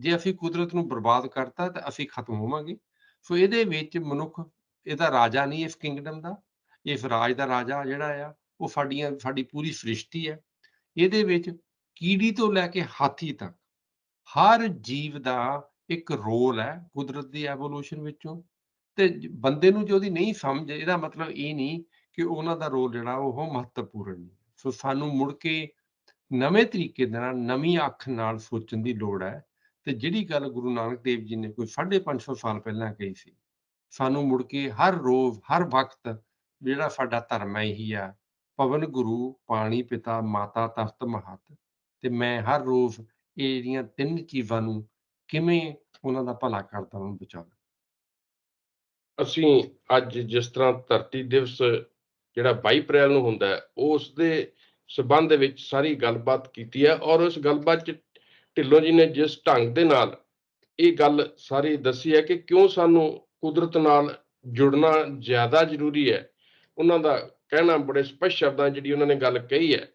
ਜੇ ਅਸੀਂ ਕੁਦਰਤ ਨੂੰ ਬਰਬਾਦ ਕਰਤਾ ਤਾਂ ਅਸੀਂ ਖਤਮ ਹੋਵਾਂਗੇ। ਸੋ ਇਹਦੇ ਵਿੱਚ ਮਨੁੱਖ, ਇਹਦਾ ਰਾਜਾ ਨਹੀਂ ਇਸ ਕਿੰਗਡਮ ਦਾ। ਇਸ ਰਾਜ ਦਾ ਰਾਜਾ ਜਿਹੜਾ ਆ, ਉਹ ਸਾਡੀਆਂ, ਸਾਡੀ ਪੂਰੀ ਸ੍ਰਿਸ਼ਟੀ ਹੈ। ਇਹਦੇ ਵਿੱਚ ਕੀੜੀ ਤੋਂ ਲੈ ਕੇ ਹਾਥੀ ਤੱਕ ਹਰ ਜੀਵ ਦਾ ਇੱਕ ਰੋਲ ਹੈ ਕੁਦਰਤ ਦੀ ਐਵੋਲੂਸ਼ਨ ਵਿੱਚੋਂ। ਤੇ ਬੰਦੇ ਨੂੰ ਜੇ ਉਹਦੀ ਨਹੀਂ ਸਮਝ, ਇਹਦਾ ਮਤਲਬ ਇਹ ਨਹੀਂ ਕਿ ਉਹਨਾਂ ਦਾ ਰੋਲ ਜਿਹੜਾ ਉਹ ਮਹੱਤਵਪੂਰਨ ਨਹੀਂ। ਸੋ ਸਾਨੂੰ ਮੁੜ ਕੇ ਨਵੇਂ ਤਰੀਕੇ ਦੇ ਨਾਲ, ਨਵੀਂ ਅੱਖ ਨਾਲ ਸੋਚਣ ਦੀ ਲੋੜ ਹੈ। ਤੇ ਜਿਹੜੀ ਗੱਲ ਗੁਰੂ ਨਾਨਕ ਦੇਵ ਜੀ ਨੇ ਕੋਈ 550 ਸਾਲ ਪਹਿਲਾਂ ਕਹੀ ਸੀ, ਸਾਨੂੰ ਮੁੜ ਕੇ ਹਰ ਰੋਜ਼, ਹਰ ਵਕਤ ਜਿਹੜਾ ਸਾਡਾ ਧਰਮ ਹੈ ਇਹੀ ਆ ਪਵਨ ਗੁਰੂ, ਪਾਣੀ ਪਿਤਾ, ਮਾਤਾ ਤਖਤ ਮਹਤ। ਤੇ ਮੈਂ ਹਰ ਰੋਜ਼ ਇਹ ਜਿਹੜੀਆਂ ਤਿੰਨ ਚੀਜ਼ਾਂ ਨੂੰ ਕਿਵੇਂ ਉਹਨਾਂ ਦਾ ਭਲਾ ਕਰਦਾ, ਉਹਨਾਂ ਨੂੰ ਬਚਾਉਣਾ। ਅਸੀਂ ਅੱਜ ਜਿਸ ਤਰ੍ਹਾਂ ਧਰਤੀ ਦਿਵਸ ਜਿਹੜਾ 22 ਅਪ੍ਰੈਲ ਨੂੰ ਹੁੰਦਾ ਹੈ, ਉਸ ਦੇ ਸਬੰਧ ਵਿੱਚ ਸਾਰੀ ਗੱਲਬਾਤ ਕੀਤੀ ਹੈ ਔਰ ਉਸ ਗੱਲਬਾਤ ਚ ਢਿੱਲੋਂ ਜੀ ਨੇ ਜਿਸ ਢੰਗ ਦੇ ਨਾਲ ਇਹ ਗੱਲ ਸਾਰੀ ਦੱਸੀ ਹੈ ਕਿ ਕਿਉਂ ਸਾਨੂੰ ਕੁਦਰਤ ਨਾਲ ਜੁੜਨਾ ਜ਼ਿਆਦਾ ਜ਼ਰੂਰੀ ਹੈ, ਉਹਨਾਂ ਦਾ ਕਹਿਣਾ ਬੜੇ ਸਪਸ਼ਟ ਸ਼ਬਦਾਂ ਜਿਹੜੀ ਉਹਨਾਂ ਨੇ ਗੱਲ ਕਹੀ ਹੈ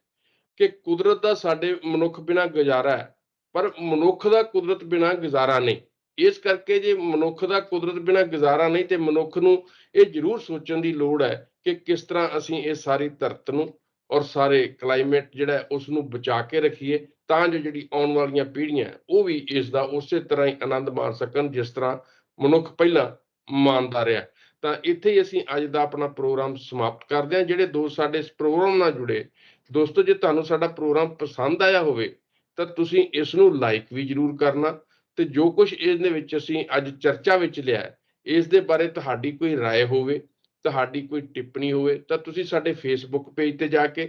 ਕਿ ਕੁਦਰਤ ਦਾ ਸਾਡੇ ਮਨੁੱਖ ਬਿਨਾਂ ਗੁਜ਼ਾਰਾ ਹੈ, ਪਰ ਮਨੁੱਖ ਦਾ ਕੁਦਰਤ ਬਿਨਾਂ ਗੁਜ਼ਾਰਾ ਨਹੀਂ। ਇਸ ਕਰਕੇ ਜੇ ਮਨੁੱਖ ਦਾ ਕੁਦਰਤ ਬਿਨਾਂ ਗੁਜ਼ਾਰਾ ਨਹੀਂ ਤੇ ਮਨੁੱਖ ਨੂੰ ਇਹ ਜ਼ਰੂਰ ਸੋਚਣ ਦੀ ਲੋੜ ਹੈ ਕਿ ਕਿਸ ਤਰ੍ਹਾਂ ਅਸੀਂ ਇਹ ਸਾਰੀ ਧਰਤ ਨੂੰ ਔਰ ਸਾਰੇ ਕਲਾਈਮੇਟ ਜਿਹੜਾ ਹੈ ਉਸ ਨੂੰ ਬਚਾ ਕੇ ਰੱਖੀਏ, ਤਾਂ ਜੋ ਜਿਹੜੀ ਆਉਣ ਵਾਲੀਆਂ ਪੀੜ੍ਹੀਆਂ ਉਹ ਵੀ ਇਸ ਦਾ ਉਸੇ ਤਰ੍ਹਾਂ ਹੀ ਆਨੰਦ ਮਾਣ ਸਕਣ ਜਿਸ ਤਰ੍ਹਾਂ ਮਨੁੱਖ ਪਹਿਲਾਂ ਮਾਣਦਾ ਰਿਹਾ ਤਾਂ ਇੱਥੇ ਹੀ ਅਸੀਂ ਅੱਜ ਦਾ ਆਪਣਾ ਪ੍ਰੋਗਰਾਮ ਸਮਾਪਤ ਕਰਦੇ ਹਾਂ। ਜਿਹੜੇ ਦੋਸਤ ਸਾਡੇ ਇਸ ਪ੍ਰੋਗਰਾਮ ਨਾਲ ਜੁੜੇ, ਦੋਸਤੋ, ਜੇ ਤੁਹਾਨੂੰ ਸਾਡਾ ਪ੍ਰੋਗਰਾਮ ਪਸੰਦ ਆਇਆ ਹੋਵੇ, ਤਾਂ ਤੁਸੀਂ ਇਸ ਨੂੰ ਲਾਈਕ ਵੀ ਜਰੂਰ ਕਰਨਾ ਤੇ ਜੋ ਕੁਝ ਇਸ ਦੇ ਵਿੱਚ ਅਸੀਂ ਅੱਜ ਚਰਚਾ ਵਿੱਚ ਲਿਆ ਹੈ, ਇਸ ਦੇ ਬਾਰੇ ਤੁਹਾਡੀ ਕੋਈ رائے ਹੋਵੇ ਤੁਹਾਡੀ ਕੋਈ ਟਿੱਪਣੀ ਹੋਵੇ ਤਾਂ ਤੁਸੀਂ ਸਾਡੇ ਫੇਸਬੁੱਕ ਪੇਜ ਤੇ ਜਾ ਕੇ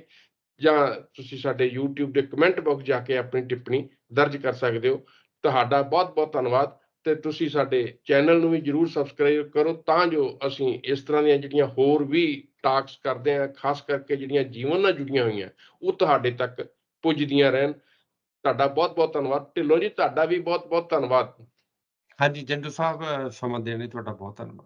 ਜਾਂ ਤੁਸੀਂ ਸਾਡੇ YouTube ਦੇ ਕਮੈਂਟ ਬਾਕਸ ਜਾ ਕੇ ਆਪਣੀ ਟਿੱਪਣੀ ਦਰਜ ਕਰ ਸਕਦੇ ਹੋ ਤੁਹਾਡਾ ਬਹੁਤ ਬਹੁਤ ਧੰਨਵਾਦ ਤੇ ਤੁਸੀਂ ਸਾਡੇ ਚੈਨਲ ਨੂੰ ਵੀ ਜਰੂਰ ਸਬਸਕ੍ਰਾਈਬ ਕਰੋ ਤਾਂ ਜੋ ਅਸੀਂ ਇਸ ਤਰ੍ਹਾਂ ਦੀਆਂ ਜਿਹੜੀਆਂ ਹੋਰ ਵੀ ਟਾਕਸ ਕਰਦੇ ਹਾਂ ਖਾਸ ਕਰਕੇ ਜਿਹੜੀਆਂ ਜੀਵਨ ਨਾਲ ਜੁੜੀਆਂ ਹੋਈਆਂ ਉਹ ਤੁਹਾਡੇ ਤੱਕ ਪੁੱਜਦੀਆਂ ਰਹਿਣ ਤੁਹਾਡਾ ਬਹੁਤ ਬਹੁਤ ਧੰਨਵਾਦ। ਢਿੱਲੋਂ ਜੀ, ਤੁਹਾਡਾ ਵੀ ਬਹੁਤ ਬਹੁਤ ਧੰਨਵਾਦ। ਹਾਂਜੀ ਜੰਡੂ ਸਾਹਿਬ ਸਮਾਂ ਦੇਣ ਲਈ ਤੁਹਾਡਾ ਬਹੁਤ ਧੰਨਵਾਦ।